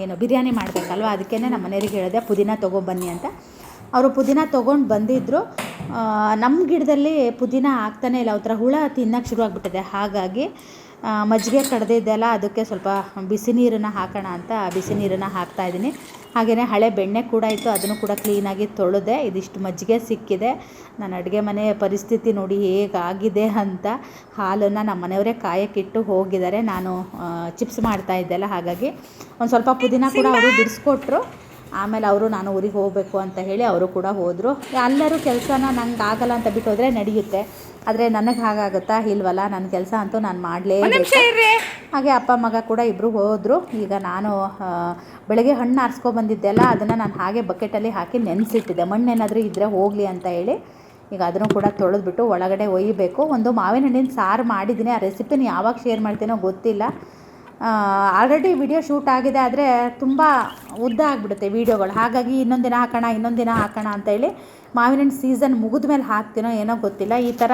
ಏನು ಬಿರಿಯಾನಿ ಮಾಡಬೇಕಲ್ವ? ಅದಕ್ಕೇ ನಮ್ಮ ಮನೆಯವ್ರಿಗೆ ಹೇಳಿದೆ, ಪುದೀನ ತೊಗೊಬನ್ನಿ ಅಂತ. ಅವರು ಪುದೀನ ತೊಗೊಂಡು ಬಂದಿದ್ದರು ನಮ್ಮ ಗಿಡದಲ್ಲಿ ಪುದೀನ ಆಗ್ತಾನೇ ಇಲ್ಲ. ಅವ್ರ ಹುಳ ತಿನ್ನೋಕ್ಕೆ ಶುರು ಆಗಿಬಿಟ್ಟಿದೆ. ಹಾಗಾಗಿ ಮಜ್ಜಿಗೆ ಕಡ್ದಿದ್ದೆಲ್ಲ ಅದಕ್ಕೆ ಸ್ವಲ್ಪ ಬಿಸಿ ನೀರನ್ನು ಹಾಕೋಣ ಅಂತ ಬಿಸಿ ನೀರನ್ನು ಹಾಕ್ತಾ ಇದ್ದೀನಿ. ಹಾಗೆಯೇ ಹಳೆ ಬೆಣ್ಣೆ ಕೂಡ ಇತ್ತು ಅದನ್ನು ಕೂಡ ಕ್ಲೀನಾಗಿ ತೊಳೆದೆ. ಇದಿಷ್ಟು ಮಜ್ಜಿಗೆ ಸಿಕ್ಕಿದೆ. ನನ್ನ ಅಡುಗೆ ಮನೆ ಪರಿಸ್ಥಿತಿ ನೋಡಿ ಹೇಗಾಗಿದೆ ಅಂತ ಹಾಲನ್ನು ನಮ್ಮ ಮನೆಯವರೇ ಕಾಯಕ್ಕಿಟ್ಟು ಹೋಗಿದ್ದಾರೆ. ನಾನು ಚಿಪ್ಸ್ ಮಾಡ್ತಾ ಇದ್ದೆಲ್ಲ ಹಾಗಾಗಿ. ಒಂದು ಸ್ವಲ್ಪ ಪುದೀನ ಕೂಡ ಅವರು ಬಿಡಿಸ್ಕೊಟ್ರು. ಆಮೇಲೆ ಅವರು ನಾನು ಊರಿಗೆ ಹೋಗಬೇಕು ಅಂತ ಹೇಳಿ ಅವರು ಕೂಡ ಹೋದರು. ಎಲ್ಲರೂ ಕೆಲಸನ ನಂಗೆ ಆಗಲ್ಲ ಅಂತ ಬಿಟ್ಟು ಹೋದರೆ ನಡೆಯುತ್ತೆ. ಆದರೆ ನನಗೆ ಹಾಗಾಗುತ್ತಾ? ಇಲ್ವಲ್ಲ ನನ್ನ ಕೆಲಸ ಅಂತೂ ನಾನು ಮಾಡಲೇ ಹಾಗೆ ಅಪ್ಪ ಮಗ ಕೂಡ ಇಬ್ಬರು ಹೋದರು. ಈಗ ನಾನು ಬೆಳಗ್ಗೆ ಹಣ್ಣು ಆರಿಸ್ಕೊ ಬಂದಿದ್ದೆಲ್ಲ ಅದನ್ನು ನಾನು ಹಾಗೆ ಬಕೆಟಲ್ಲಿ ಹಾಕಿ ನೆನೆಸಿಟ್ಟಿದ್ದೆ. ಮಣ್ಣೇನಾದರೂ ಇದ್ದರೆ ಹೋಗಲಿ ಅಂತ ಹೇಳಿ. ಈಗ ಅದನ್ನು ಕೂಡ ತೊಳೆದ್ಬಿಟ್ಟು ಒಳಗಡೆ ಒಯ್ಯಬೇಕು ಒಂದು ಮಾವಿನ ಹಣ್ಣಿನ ಸಾರು ಮಾಡಿದ್ದೀನಿ. ಆ ರೆಸಿಪಿನ ಯಾವಾಗ ಶೇರ್ ಮಾಡ್ತೀನೋ ಗೊತ್ತಿಲ್ಲ. ಆಲ್ರೆಡಿ ವಿಡಿಯೋ ಶೂಟ್ ಆಗಿದೆ ಆದರೆ ತುಂಬ ಉದ್ದ ಆಗಿಬಿಡುತ್ತೆ ವೀಡಿಯೋಗಳು ಹಾಗಾಗಿ ಇನ್ನೊಂದು ದಿನ ಹಾಕೋಣ ಇನ್ನೊಂದು ದಿನ ಹಾಕೋಣ ಅಂತೇಳಿ ಮಾವಿನ ಹಣ್ಣು ಸೀಸನ್ ಮುಗಿದ ಮೇಲೆ ಹಾಕ್ತೀನೋ ಏನೋ ಗೊತ್ತಿಲ್ಲ. ಈ ಥರ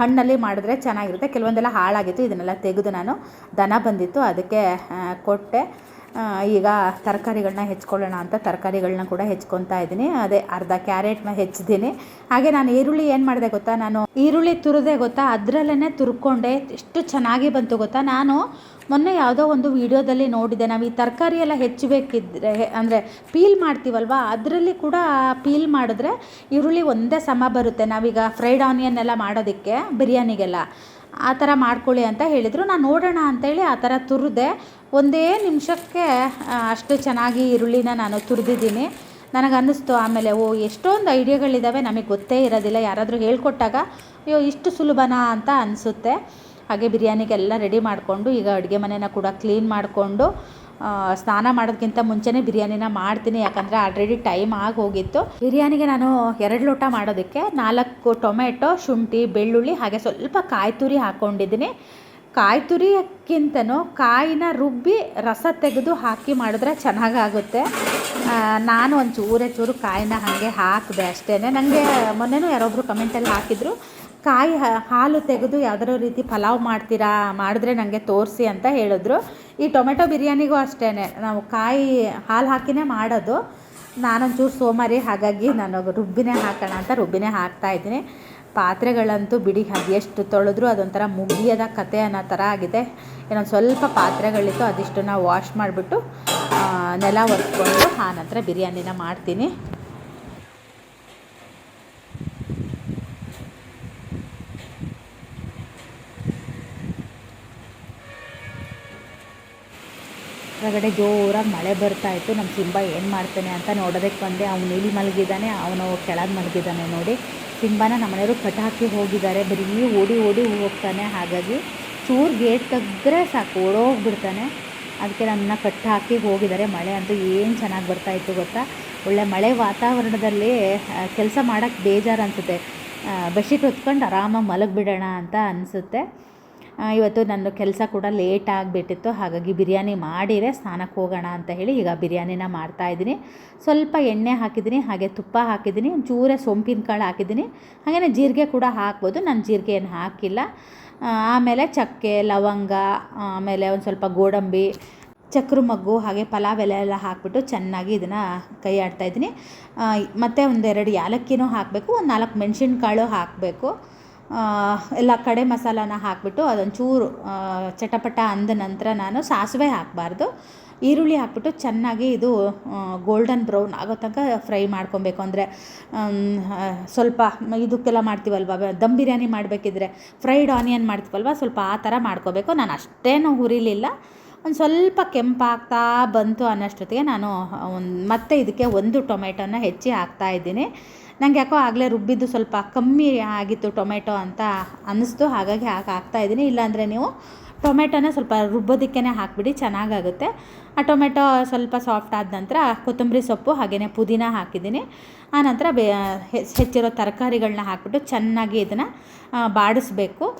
ಹಣ್ಣಲ್ಲಿ ಮಾಡಿದ್ರೆ ಚೆನ್ನಾಗಿರುತ್ತೆ. ಕೆಲವೊಂದೆಲ್ಲ ಹಾಳಾಗಿತ್ತು, ಇದನ್ನೆಲ್ಲ ತೆಗೆದು ನಾನು ದನ ಬಂದಿತ್ತು, ಅದಕ್ಕೆ ಕೊಟ್ಟೆ. ಈಗ ತರಕಾರಿಗಳನ್ನ ಹೆಚ್ಕೊಳ್ಳೋಣ ಅಂತ ತರಕಾರಿಗಳನ್ನ ಕೂಡ ಹೆಚ್ಕೊತಾ ಇದ್ದೀನಿ. ಅದೇ ಅರ್ಧ ಕ್ಯಾರೆಟ್ನ ಹೆಚ್ಚಿದ್ದೀನಿ ಹಾಗೆ ನಾನು ಈರುಳ್ಳಿ ಏನು ಮಾಡಿದೆ ಗೊತ್ತಾ? ನಾನು ಈರುಳ್ಳಿ ತುರಿದೆ ಗೊತ್ತಾ? ಅದರಲ್ಲೇ ತುರ್ಕೊಂಡೆ. ಎಷ್ಟು ಚೆನ್ನಾಗಿ ಬಂತು ಗೊತ್ತಾ? ನಾನು ಮೊನ್ನೆ ಯಾವುದೋ ಒಂದು ವಿಡಿಯೋದಲ್ಲಿ ನೋಡಿದೆ ನಾವು ಈ ತರಕಾರಿ ಎಲ್ಲ ಹೆಚ್ಚಬೇಕಿದ್ರೆ ಅಂದರೆ ಪೀಲ್ ಮಾಡ್ತೀವಲ್ವ? ಅದರಲ್ಲಿ ಕೂಡ ಪೀಲ್ ಮಾಡಿದ್ರೆ ಈರುಳ್ಳಿ ಒಂದೇ ಸಮ ಬರುತ್ತೆ. ನಾವೀಗ ಫ್ರೈಡ್ ಆನಿಯನ್ ಎಲ್ಲ ಮಾಡೋದಕ್ಕೆ, ಬಿರಿಯಾನಿಗೆಲ್ಲ. ಆ ಥರ ಮಾಡ್ಕೊಳ್ಳಿ ಅಂತ ಹೇಳಿದರು. ನಾನು ನೋಡೋಣ ಅಂತೇಳಿ ಆ ಥರ ತುರಿದೆ ಒಂದೇ ನಿಮಿಷಕ್ಕೆ ಅಷ್ಟು ಚೆನ್ನಾಗಿ ಈರುಳ್ಳಿನ ನಾನು ತುರಿದಿದ್ದೀನಿ. ನನಗೆ ಅನ್ನಿಸ್ತು ಆಮೇಲೆ, ಓ, ಎಷ್ಟೊಂದು ಐಡಿಯಾಗಳಿದ್ದಾವೆ ನಮಗೆ ಗೊತ್ತೇ ಇರೋದಿಲ್ಲ. ಯಾರಾದರೂ ಹೇಳ್ಕೊಟ್ಟಾಗ, ಅಯ್ಯೋ, ಇಷ್ಟು ಸುಲಭನಾ ಅಂತ ಅನಿಸುತ್ತೆ. ಹಾಗೆ ಬಿರಿಯಾನಿಗೆಲ್ಲ ರೆಡಿ ಮಾಡಿಕೊಂಡು, ಈಗ ಅಡುಗೆ ಮನೆನ ಕೂಡ ಕ್ಲೀನ್ ಮಾಡಿಕೊಂಡು ಸ್ನಾನ ಮಾಡೋದಕ್ಕಿಂತ ಮುಂಚೆನೇ ಬಿರಿಯಾನಿನ ಮಾಡ್ತೀನಿ. ಯಾಕಂದರೆ ಆಲ್ರೆಡಿ ಟೈಮ್ ಆಗಿ ಹೋಗಿತ್ತು ಬಿರಿಯಾನಿಗೆ ನಾನು ಎರಡು ಲೋಟ ಮಾಡೋದಕ್ಕೆ ನಾಲ್ಕು ಟೊಮೆಟೊ, ಶುಂಠಿ, ಬೆಳ್ಳುಳ್ಳಿ, ಹಾಗೆ ಸ್ವಲ್ಪ ಕಾಯಿ ತುರಿ ಹಾಕ್ಕೊಂಡಿದ್ದೀನಿ ಕಾಯಿ ತುರಿಯಕ್ಕಿಂತನೂ ಕಾಯಿನ ರುಬ್ಬಿ ರಸ ತೆಗೆದು ಹಾಕಿ ಮಾಡಿದ್ರೆ ಚೆನ್ನಾಗಾಗುತ್ತೆ. ನಾನು ಒಂದು ಚೂರೇ ಚೂರು ಕಾಯಿನ ಹಾಗೆ ಹಾಕಿದೆ ಅಷ್ಟೇ ನನಗೆ ಮೊನ್ನೆನೂ ಯಾರೊಬ್ಬರು ಕಮೆಂಟಲ್ಲಿ ಹಾಕಿದರು. ಕಾಯಿ ಹಾಲು ತೆಗೆದು ಯಾವ್ದಾರ ರೀತಿ ಪಲಾವ್ ಮಾಡ್ತೀರಾ, ಮಾಡಿದ್ರೆ ನನಗೆ ತೋರಿಸಿ ಅಂತ ಹೇಳಿದ್ರು. ಈ ಟೊಮೆಟೊ ಬಿರಿಯಾನಿಗೂ ಅಷ್ಟೇ ನಾವು ಕಾಯಿ ಹಾಲು ಹಾಕಿನೇ ಮಾಡೋದು. ನಾನೊಂಚೂರು ಸೋಮಾರಿ, ಹಾಗಾಗಿ ನಾನು ರುಬ್ಬಿನೇ ಹಾಕೋಣ ಅಂತ ರುಬ್ಬಿನೇ ಹಾಕ್ತಾ ಇದ್ದೀನಿ. ಪಾತ್ರೆಗಳಂತೂ ಬಿಡಿ, ಅದು ಎಷ್ಟು ತೊಳೆದ್ರೂ ಅದೊಂಥರ ಮುಗಿಯದ ಕತೆ ಅನ್ನೋ ಥರ ಆಗಿದೆ. ಇನ್ನೊಂದು ಸ್ವಲ್ಪ ಪಾತ್ರೆಗಳಿತ್ತು, ಅದಿಷ್ಟನ್ನ ವಾಶ್ ಮಾಡಿಬಿಟ್ಟು ನೆಲ ಒರೆಸ್ಕೊಂಡು ಆ ನಂತರ ಬಿರಿಯಾನಿನ ಮಾಡ್ತೀನಿ. ಹೊರಗಡೆ ಜೋರಾಗಿ ಮಳೆ ಬರ್ತಾ ಇತ್ತು. ನಮ್ಮ ಸಿಂಬ ಏನು ಮಾಡ್ತಾನೆ ಅಂತ ನೋಡೋದಕ್ಕೆ ಬಂದೆ. ಅವನು ಇಲ್ಲಿ ಮಲಗಿದ್ದಾನೆ ಅವನು ಕೆಳಗೆ ಮಲಗಿದ್ದಾನೆ ನೋಡಿ. ಸಿಂಬಾನ ನಮ್ಮ ಮನೆಯವರು ಕಟ್ ಹಾಕಿ ಹೋಗಿದ್ದಾರೆ. ಬರೀ ಓಡಿ ಓಡಿ ಹೋಗ್ತಾನೆ. ಹಾಗಾಗಿ ಚೂರು ಗೇಟ್ ತೆಗೆದ್ರೆ ಸಾಕು, ಓಡೋಗ್ಬಿಡ್ತಾನೆ. ಅದಕ್ಕೆ ನನ್ನ ಕಟ್ ಹಾಕಿ ಹೋಗಿದ್ದಾರೆ. ಮಳೆ ಅಂತೂ ಏನು ಚೆನ್ನಾಗಿ ಬರ್ತಾ ಇತ್ತು ಗೊತ್ತಾ? ಒಳ್ಳೆ ಮಳೆ ವಾತಾವರಣದಲ್ಲಿ ಕೆಲಸ ಮಾಡೋಕ್ಕೆ ಬೇಜಾರು ಅನಿಸುತ್ತೆ. ಬೆಡ್ಶೀಟ್ ಹೊತ್ಕೊಂಡು ಆರಾಮಾಗಿ ಮಲಗಿಬಿಡೋಣ ಅಂತ ಅನಿಸುತ್ತೆ. ಇವತ್ತು ನನ್ನ ಕೆಲಸ ಕೂಡ ಲೇಟ್ ಆಗಿಬಿಟ್ಟಿತ್ತು. ಹಾಗಾಗಿ ಬಿರಿಯಾನಿ ಮಾಡಿರೆ ಸ್ನಾನಕ್ಕೆ ಹೋಗೋಣ ಅಂತ ಹೇಳಿ ಈಗ ಬಿರಿಯಾನಿನ ಮಾಡ್ತಾಯಿದ್ದೀನಿ ಸ್ವಲ್ಪ ಎಣ್ಣೆ ಹಾಕಿದ್ದೀನಿ, ಹಾಗೆ ತುಪ್ಪ ಹಾಕಿದ್ದೀನಿ, ಒಂಚೂರೇ ಸೊಂಪಿನ ಕಾಳು ಹಾಕಿದ್ದೀನಿ. ಹಾಗೆಯೇ ಜೀರಿಗೆ ಕೂಡ ಹಾಕ್ಬೋದು, ನಾನು ಜೀರಿಗೆ ಏನು ಹಾಕಿಲ್ಲ. ಆಮೇಲೆ ಚಕ್ಕೆ, ಲವಂಗ, ಆಮೇಲೆ ಒಂದು ಸ್ವಲ್ಪ ಗೋಡಂಬಿ, ಚಕ್ರ ಮಗ್ಗು, ಹಾಗೆ ಪಲಾವ್ ಎಲೆ ಎಲ್ಲ ಹಾಕ್ಬಿಟ್ಟು ಚೆನ್ನಾಗಿ ಇದನ್ನು ಕೈ ಆಡ್ತಾಯಿದ್ದೀನಿ ಮತ್ತು ಒಂದೆರಡು ಯಾಲಕ್ಕಿನೂ ಹಾಕಬೇಕು, ಒಂದು ನಾಲ್ಕು ಮೆಣಸಿನ್ಕಾಳು ಹಾಕಬೇಕು. ಎಲ್ಲ ಕಡೆ ಮಸಾಲಾನ ಹಾಕಿಬಿಟ್ಟು ಅದೊಂಚೂರು ಚಟಪಟ ಅಂದ ನಂತರ ನಾನು ಸಾಸಿವೆ ಹಾಕಬಾರ್ದು. ಈರುಳ್ಳಿ ಹಾಕ್ಬಿಟ್ಟು ಚೆನ್ನಾಗಿ ಇದು ಗೋಲ್ಡನ್ ಬ್ರೌನ್ ಆಗೋ ತನಕ ಫ್ರೈ ಮಾಡ್ಕೊಬೇಕು. ಅಂದರೆ ಸ್ವಲ್ಪ ಇದಕ್ಕೆಲ್ಲ ಮಾಡ್ತೀವಲ್ವ, ದಮ್ ಬಿರಿಯಾನಿ ಮಾಡಬೇಕಿದ್ರೆ ಫ್ರೈಡ್ ಆನಿಯನ್ ಮಾಡ್ತೀವಲ್ವ, ಸ್ವಲ್ಪ ಆ ಥರ ಮಾಡ್ಕೋಬೇಕು. ನಾನು ಅಷ್ಟೇನು ಹುರಿಲಿಲ್ಲ. ಒಂದು ಸ್ವಲ್ಪ ಕೆಂಪಾಗ್ತಾ ಬಂತು ಅನ್ನೋಷ್ಟೊತ್ತಿಗೆ ನಾನು ಒಂದು, ಮತ್ತೆ ಇದಕ್ಕೆ ಒಂದು ಟೊಮೆಟೊನ ಹೆಚ್ಚಿ ಹಾಕ್ತಾ ಇದ್ದೀನಿ. ನಂಗೆ ಯಾಕೋ ಆಗಲೇ ರುಬ್ಬಿದ್ದು ಸ್ವಲ್ಪ ಕಮ್ಮಿ ಆಗಿತ್ತು ಟೊಮೆಟೊ ಅಂತ ಅನ್ನಿಸ್ತು. ಹಾಗಾಗಿ ಹಾಕಿ ಹಾಕ್ತಾ ಇದ್ದೀನಿ. ಇಲ್ಲಾಂದರೆ ನೀವು ಟೊಮೆಟೊನ ಸ್ವಲ್ಪ ರುಬ್ಬೋದಕ್ಕೇ ಹಾಕಿಬಿಡಿ, ಚೆನ್ನಾಗಾಗುತ್ತೆ. ಆ ಟೊಮೆಟೊ ಸ್ವಲ್ಪ ಸಾಫ್ಟ್ ಆದ ನಂತರ ಕೊತ್ತಂಬರಿ ಸೊಪ್ಪು, ಹಾಗೆಯೇ ಪುದೀನ ಹಾಕಿದ್ದೀನಿ. ಆನಂತರ ಬೇ ಹೆಚ್- ಹೆಚ್ಚಿರೋ ತರಕಾರಿಗಳನ್ನ ಹಾಕಿಬಿಟ್ಟು ಚೆನ್ನಾಗಿ ಇದನ್ನು ಬಾಡಿಸ್ಬೇಕು.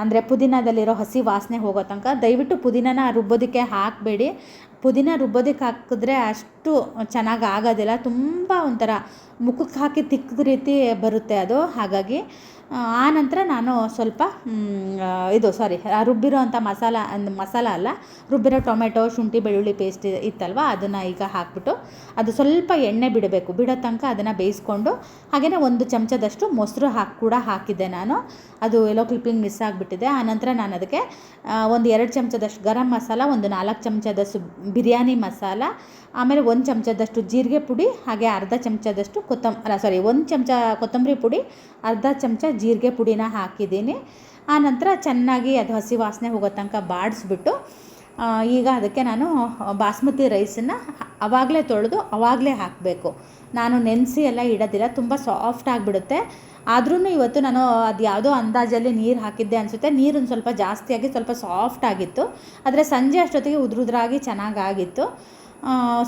ಅಂದರೆ ಪುದೀನದಲ್ಲಿರೋ ಹಸಿ ವಾಸನೆ ಹೋಗೋ ತನಕ ದಯವಿಟ್ಟು ಪುದೀನನ ರುಬ್ಬೋದಕ್ಕೆ ಹಾಕಬೇಡಿ. ಪುದೀನ ರುಬ್ಬೋದಕ್ಕೆ ಹಾಕಿದ್ರೆ ಅಷ್ಟು ಚೆನ್ನಾಗಿ ಆಗೋದಿಲ್ಲ. ತುಂಬ ಒಂಥರ ಮುಖಕ್ಕೆ ಹಾಕಿ ತಿಕ್ಕಿದ ರೀತಿ ಬರುತ್ತೆ ಅದು. ಹಾಗಾಗಿ ಆ, ನಂತರ ನಾನು ಸ್ವಲ್ಪ ಇದು ಸಾರಿ ರುಬ್ಬಿರೋ ಅಂಥ ಮಸಾಲ ಮಸಾಲ ಅಲ್ಲ ರುಬ್ಬಿರೋ ಟೊಮೆಟೊ ಶುಂಠಿ ಬೆಳ್ಳುಳ್ಳಿ ಪೇಸ್ಟ್ ಇತ್ತಲ್ವ ಅದನ್ನು ಈಗ ಹಾಕ್ಬಿಟ್ಟು ಅದು ಸ್ವಲ್ಪ ಎಣ್ಣೆ ಬಿಡಬೇಕು. ಬಿಡೋ ತನಕ ಅದನ್ನು ಬೇಯಿಸ್ಕೊಂಡು ಹಾಗೆಯೇ ಒಂದು ಚಮಚದಷ್ಟು ಮೊಸರು ಹಾಕಿ ಕೂಡ ಹಾಕಿದ್ದೆ ನಾನು. ಅದು ಎಲ್ಲೋ ಕ್ಲಿಪ್ಪಿಂಗ್ ಮಿಸ್ ಆಗಿಬಿಟ್ಟಿದೆ. ಆನಂತರ ನಾನು ಅದಕ್ಕೆ ಒಂದು ಎರಡು ಚಮಚದಷ್ಟು ಗರಂ ಮಸಾಲ ಒಂದು ನಾಲ್ಕು ಚಮಚದಷ್ಟು ಬಿರಿಯಾನಿ ಮಸಾಲ ಆಮೇಲೆ ಒಂದು ಚಮಚದಷ್ಟು ಜೀರಿಗೆ ಪುಡಿ ಹಾಗೆ ಅರ್ಧ ಚಮಚದಷ್ಟು ಕೊತ್ತಂಬ ಸಾರಿ ಒಂದು ಚಮಚ ಕೊತ್ತಂಬರಿ ಪುಡಿ ಅರ್ಧ ಚಮಚ ಜೀರಿಗೆ ಪುಡಿನ ಹಾಕಿದ್ದೀನಿ. ಆನಂತರ ಚೆನ್ನಾಗಿ ಅದು ಹಸಿ ವಾಸನೆ ಹೋಗೋ ತನಕ ಬಾಡಿಸ್ಬಿಟ್ಟು ಈಗ ಅದಕ್ಕೆ ನಾನು ಬಾಸ್ಮತಿ ರೈಸನ್ನು ಅವಾಗಲೇ ತೊಳೆದು ಅವಾಗಲೇ ಹಾಕಬೇಕು. ನಾನು ನೆನೆಸಿ ಎಲ್ಲ ಇಡೋದಿಲ್ಲ, ತುಂಬ ಸಾಫ್ಟ್ ಆಗಿಬಿಡುತ್ತೆ. ಆದ್ರೂ ಇವತ್ತು ನಾನು ಅದು ಯಾವುದೋ ಅಂದಾಜಲ್ಲಿ ನೀರು ಹಾಕಿದ್ದೆ ಅನಿಸುತ್ತೆ. ನೀರನ್ನು ಸ್ವಲ್ಪ ಜಾಸ್ತಿಯಾಗಿ ಸ್ವಲ್ಪ ಸಾಫ್ಟ್ ಆಗಿತ್ತು. ಆದರೆ ಸಂಜೆ ಅಷ್ಟೊತ್ತಿಗೆ ಉದುರುದ್ರಾಗಿ ಚೆನ್ನಾಗಾಗಿತ್ತು.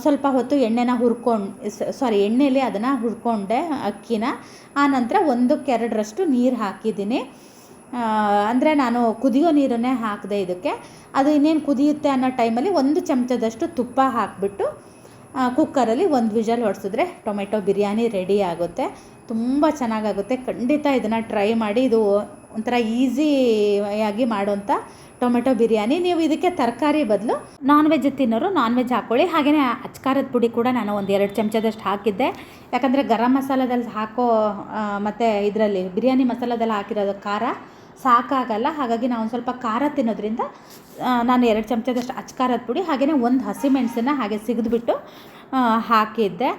ಸ್ವಲ್ಪ ಹೊತ್ತು ಎಣ್ಣೆನ ಹುರ್ಕೊಂಡು ಸಾರಿ ಎಣ್ಣೆಯಲ್ಲಿ ಅದನ್ನು ಹುರ್ಕೊಂಡೆ ಅಕ್ಕಿನ. ಆನಂತರ ಒಂದಕ್ಕೆ ಎರಡರಷ್ಟು ನೀರು ಹಾಕಿದ್ದೀನಿ. ಅಂದರೆ ನಾನು ಕುದಿಯೋ ನೀರನ್ನೇ ಹಾಕಿದೆ ಇದಕ್ಕೆ. ಅದು ಇನ್ನೇನು ಕುದಿಯುತ್ತೆ ಅನ್ನೋ ಟೈಮಲ್ಲಿ ಒಂದು ಚಮಚದಷ್ಟು ತುಪ್ಪ ಹಾಕಿಬಿಟ್ಟು ಕುಕ್ಕರಲ್ಲಿ ಒಂದು ವಿಜಲ್ ಹೊಡೆಸಿದ್ರೆ ಟೊಮೆಟೊ ಬಿರಿಯಾನಿ ರೆಡಿ ಆಗುತ್ತೆ. ತುಂಬ ಚೆನ್ನಾಗಾಗುತ್ತೆ. ಖಂಡಿತ ಇದನ್ನು ಟ್ರೈ ಮಾಡಿ. ಇದು ಒಂಥರ ಈಸಿಯಾಗಿ ಮಾಡೋಂಥ ಟೊಮೆಟೊ ಬಿರಿಯಾನಿ, ನೀವು ಇದಕ್ಕೆ ತರಕಾರಿ ಬದಲು ನಾನ್ ವೆಜ್ ತಿನ್ನೋರು ನಾನ್ ವೆಜ್ ಹಾಕ್ಕೊಳ್ಳಿ ಹಾಗೆಯೇ ಅಚ್ಕಾರದ ಪುಡಿ ಕೂಡ ನಾನು ಒಂದು ಎರಡು ಚಮಚದಷ್ಟು ಹಾಕಿದ್ದೆ. ಯಾಕಂದರೆ ಗರಂ ಮಸಾಲದಲ್ಲಿ ಹಾಕೋ ಮತ್ತು ಇದರಲ್ಲಿ ಬಿರಿಯಾನಿ ಮಸಾಲದಲ್ಲಿ ಹಾಕಿರೋದು ಖಾರ ಸಾಕಾಗಲ್ಲ. ಹಾಗಾಗಿ ನಾವು ಸ್ವಲ್ಪ ಖಾರ ತಿನ್ನೋದ್ರಿಂದ ನಾನು ಎರಡು ಚಮಚದಷ್ಟು ಅಚ್ಕಾರದ ಪುಡಿ ಹಾಗೆಯೇ ಒಂದು ಹಸಿಮೆಣಸನ್ನ ಹಾಗೆ ಸಿಗಿದ್ಬಿಟ್ಟು ಹಾಕಿದ್ದೆ.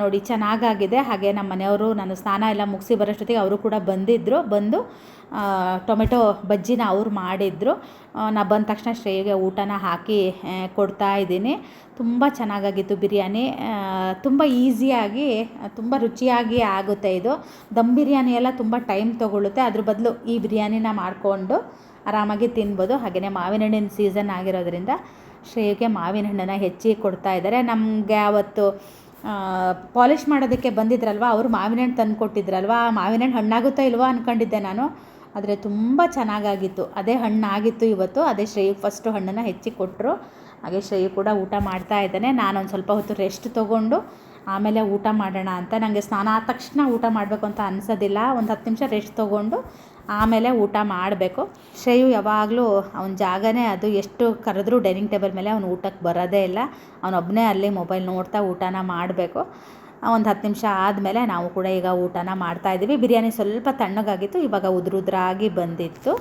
ನೋಡಿ, ಚೆನ್ನಾಗಾಗಿದೆ. ಹಾಗೆ ನಮ್ಮ ಮನೆಯವರು ನಾನು ಸ್ನಾನ ಎಲ್ಲ ಮುಗಿಸಿ ಬರೋಷ್ಟೊತ್ತಿಗೆ ಅವರು ಕೂಡ ಬಂದಿದ್ದರು ಬಂದು ಟೊಮೆಟೊ ಬಜ್ಜಿನ ಅವ್ರು ಮಾಡಿದ್ರು. ನಾ ಬಂದ ತಕ್ಷಣ ಶ್ರೇಯಿಗೆ ಊಟನ ಹಾಕಿ ಕೊಡ್ತಾ ಇದ್ದೀನಿ. ತುಂಬ ಚೆನ್ನಾಗಾಗಿತ್ತು ಬಿರಿಯಾನಿ. ತುಂಬ ಈಸಿಯಾಗಿ, ತುಂಬ ರುಚಿಯಾಗಿ ಆಗುತ್ತೆ ಇದು. ದಮ್ ಬಿರಿಯಾನಿ ಎಲ್ಲ ತುಂಬ ಟೈಮ್ ತೊಗೊಳುತ್ತೆ. ಅದ್ರ ಬದಲು ಈ ಬಿರಿಯಾನಿನ ಮಾಡಿಕೊಂಡು ಆರಾಮಾಗಿ ತಿನ್ಬೋದು. ಹಾಗೆಯೇ ಮಾವಿನ ಹಣ್ಣಿನ ಸೀಸನ್ ಆಗಿರೋದ್ರಿಂದ ಶ್ರೇಯಿಗೆ ಮಾವಿನ ಹಣ್ಣನ್ನು ಹೆಚ್ಚಿ ಕೊಡ್ತಾ ಇದ್ದಾರೆ. ನಮಗೆ ಅವತ್ತು ಪಾಲಿಷ್ ಮಾಡೋದಕ್ಕೆ ಬಂದಿದ್ರಲ್ವ? ಅವರು ಮಾವಿನ ಹಣ್ಣು ತಂದು ಕೊಟ್ಟಿದ್ರಲ್ವ ಆ ಮಾವಿನ ಹಣ್ಣು ಹಣ್ಣಾಗುತ್ತಾ ಇಲ್ವಾ ಅಂದ್ಕೊಂಡಿದ್ದೆ ನಾನು. ಆದರೆ ತುಂಬ ಚೆನ್ನಾಗಾಗಿತ್ತು. ಅದೇ ಹಣ್ಣಾಗಿತ್ತು ಇವತ್ತು. ಅದೇ ಶ್ರೇಯು ಫಸ್ಟು ಹಣ್ಣನ್ನು ಹೆಚ್ಚಿ ಕೊಟ್ಟರು ಹಾಗೆ ಶ್ರೇಯು ಕೂಡ ಊಟ ಮಾಡ್ತಾ ಇದ್ದಾನೆ. ಒಂದು ಸ್ವಲ್ಪ ಹೊತ್ತು ರೆಸ್ಟ್ ತೊಗೊಂಡು ಆಮೇಲೆ ಊಟ ಮಾಡೋಣ ಅಂತ. ನನಗೆ ಸ್ನಾನ ಆದ ತಕ್ಷಣ ಊಟ ಮಾಡಬೇಕು ಅಂತ ಅನಿಸೋದಿಲ್ಲ. ಒಂದು ಹತ್ತು ನಿಮಿಷ ರೆಸ್ಟ್ ತೊಗೊಂಡು ಆಮೇಲೆ ಊಟ ಮಾಡಬೇಕು. ಶ್ರೇಯು ಯಾವಾಗಲೂ ಅವನ ಜಾಗನೇ ಅದು ಎಷ್ಟು ಕರೆದ್ರೂ ಡೈನಿಂಗ್ ಟೇಬಲ್ ಮೇಲೆ ಅವನು ಊಟಕ್ಕೆ ಬರೋದೇ ಇಲ್ಲ. ಅವನೊಬ್ಬನೇ ಅಲ್ಲಿ ಮೊಬೈಲ್ ನೋಡ್ತಾ ಊಟನ ಮಾಡಬೇಕು. ಒಂದು ಹತ್ತು ನಿಮಿಷ ಆದಮೇಲೆ ನಾವು ಕೂಡ ಈಗ ಊಟನ ಮಾಡ್ತಾಯಿದ್ದೀವಿ ಬಿರಿಯಾನಿ ಸ್ವಲ್ಪ ತಣ್ಣಗಾಗಿತ್ತು, ಇವಾಗ ಉದುರುದ್ರಾಗಿ ಬಂದಿತ್ತು.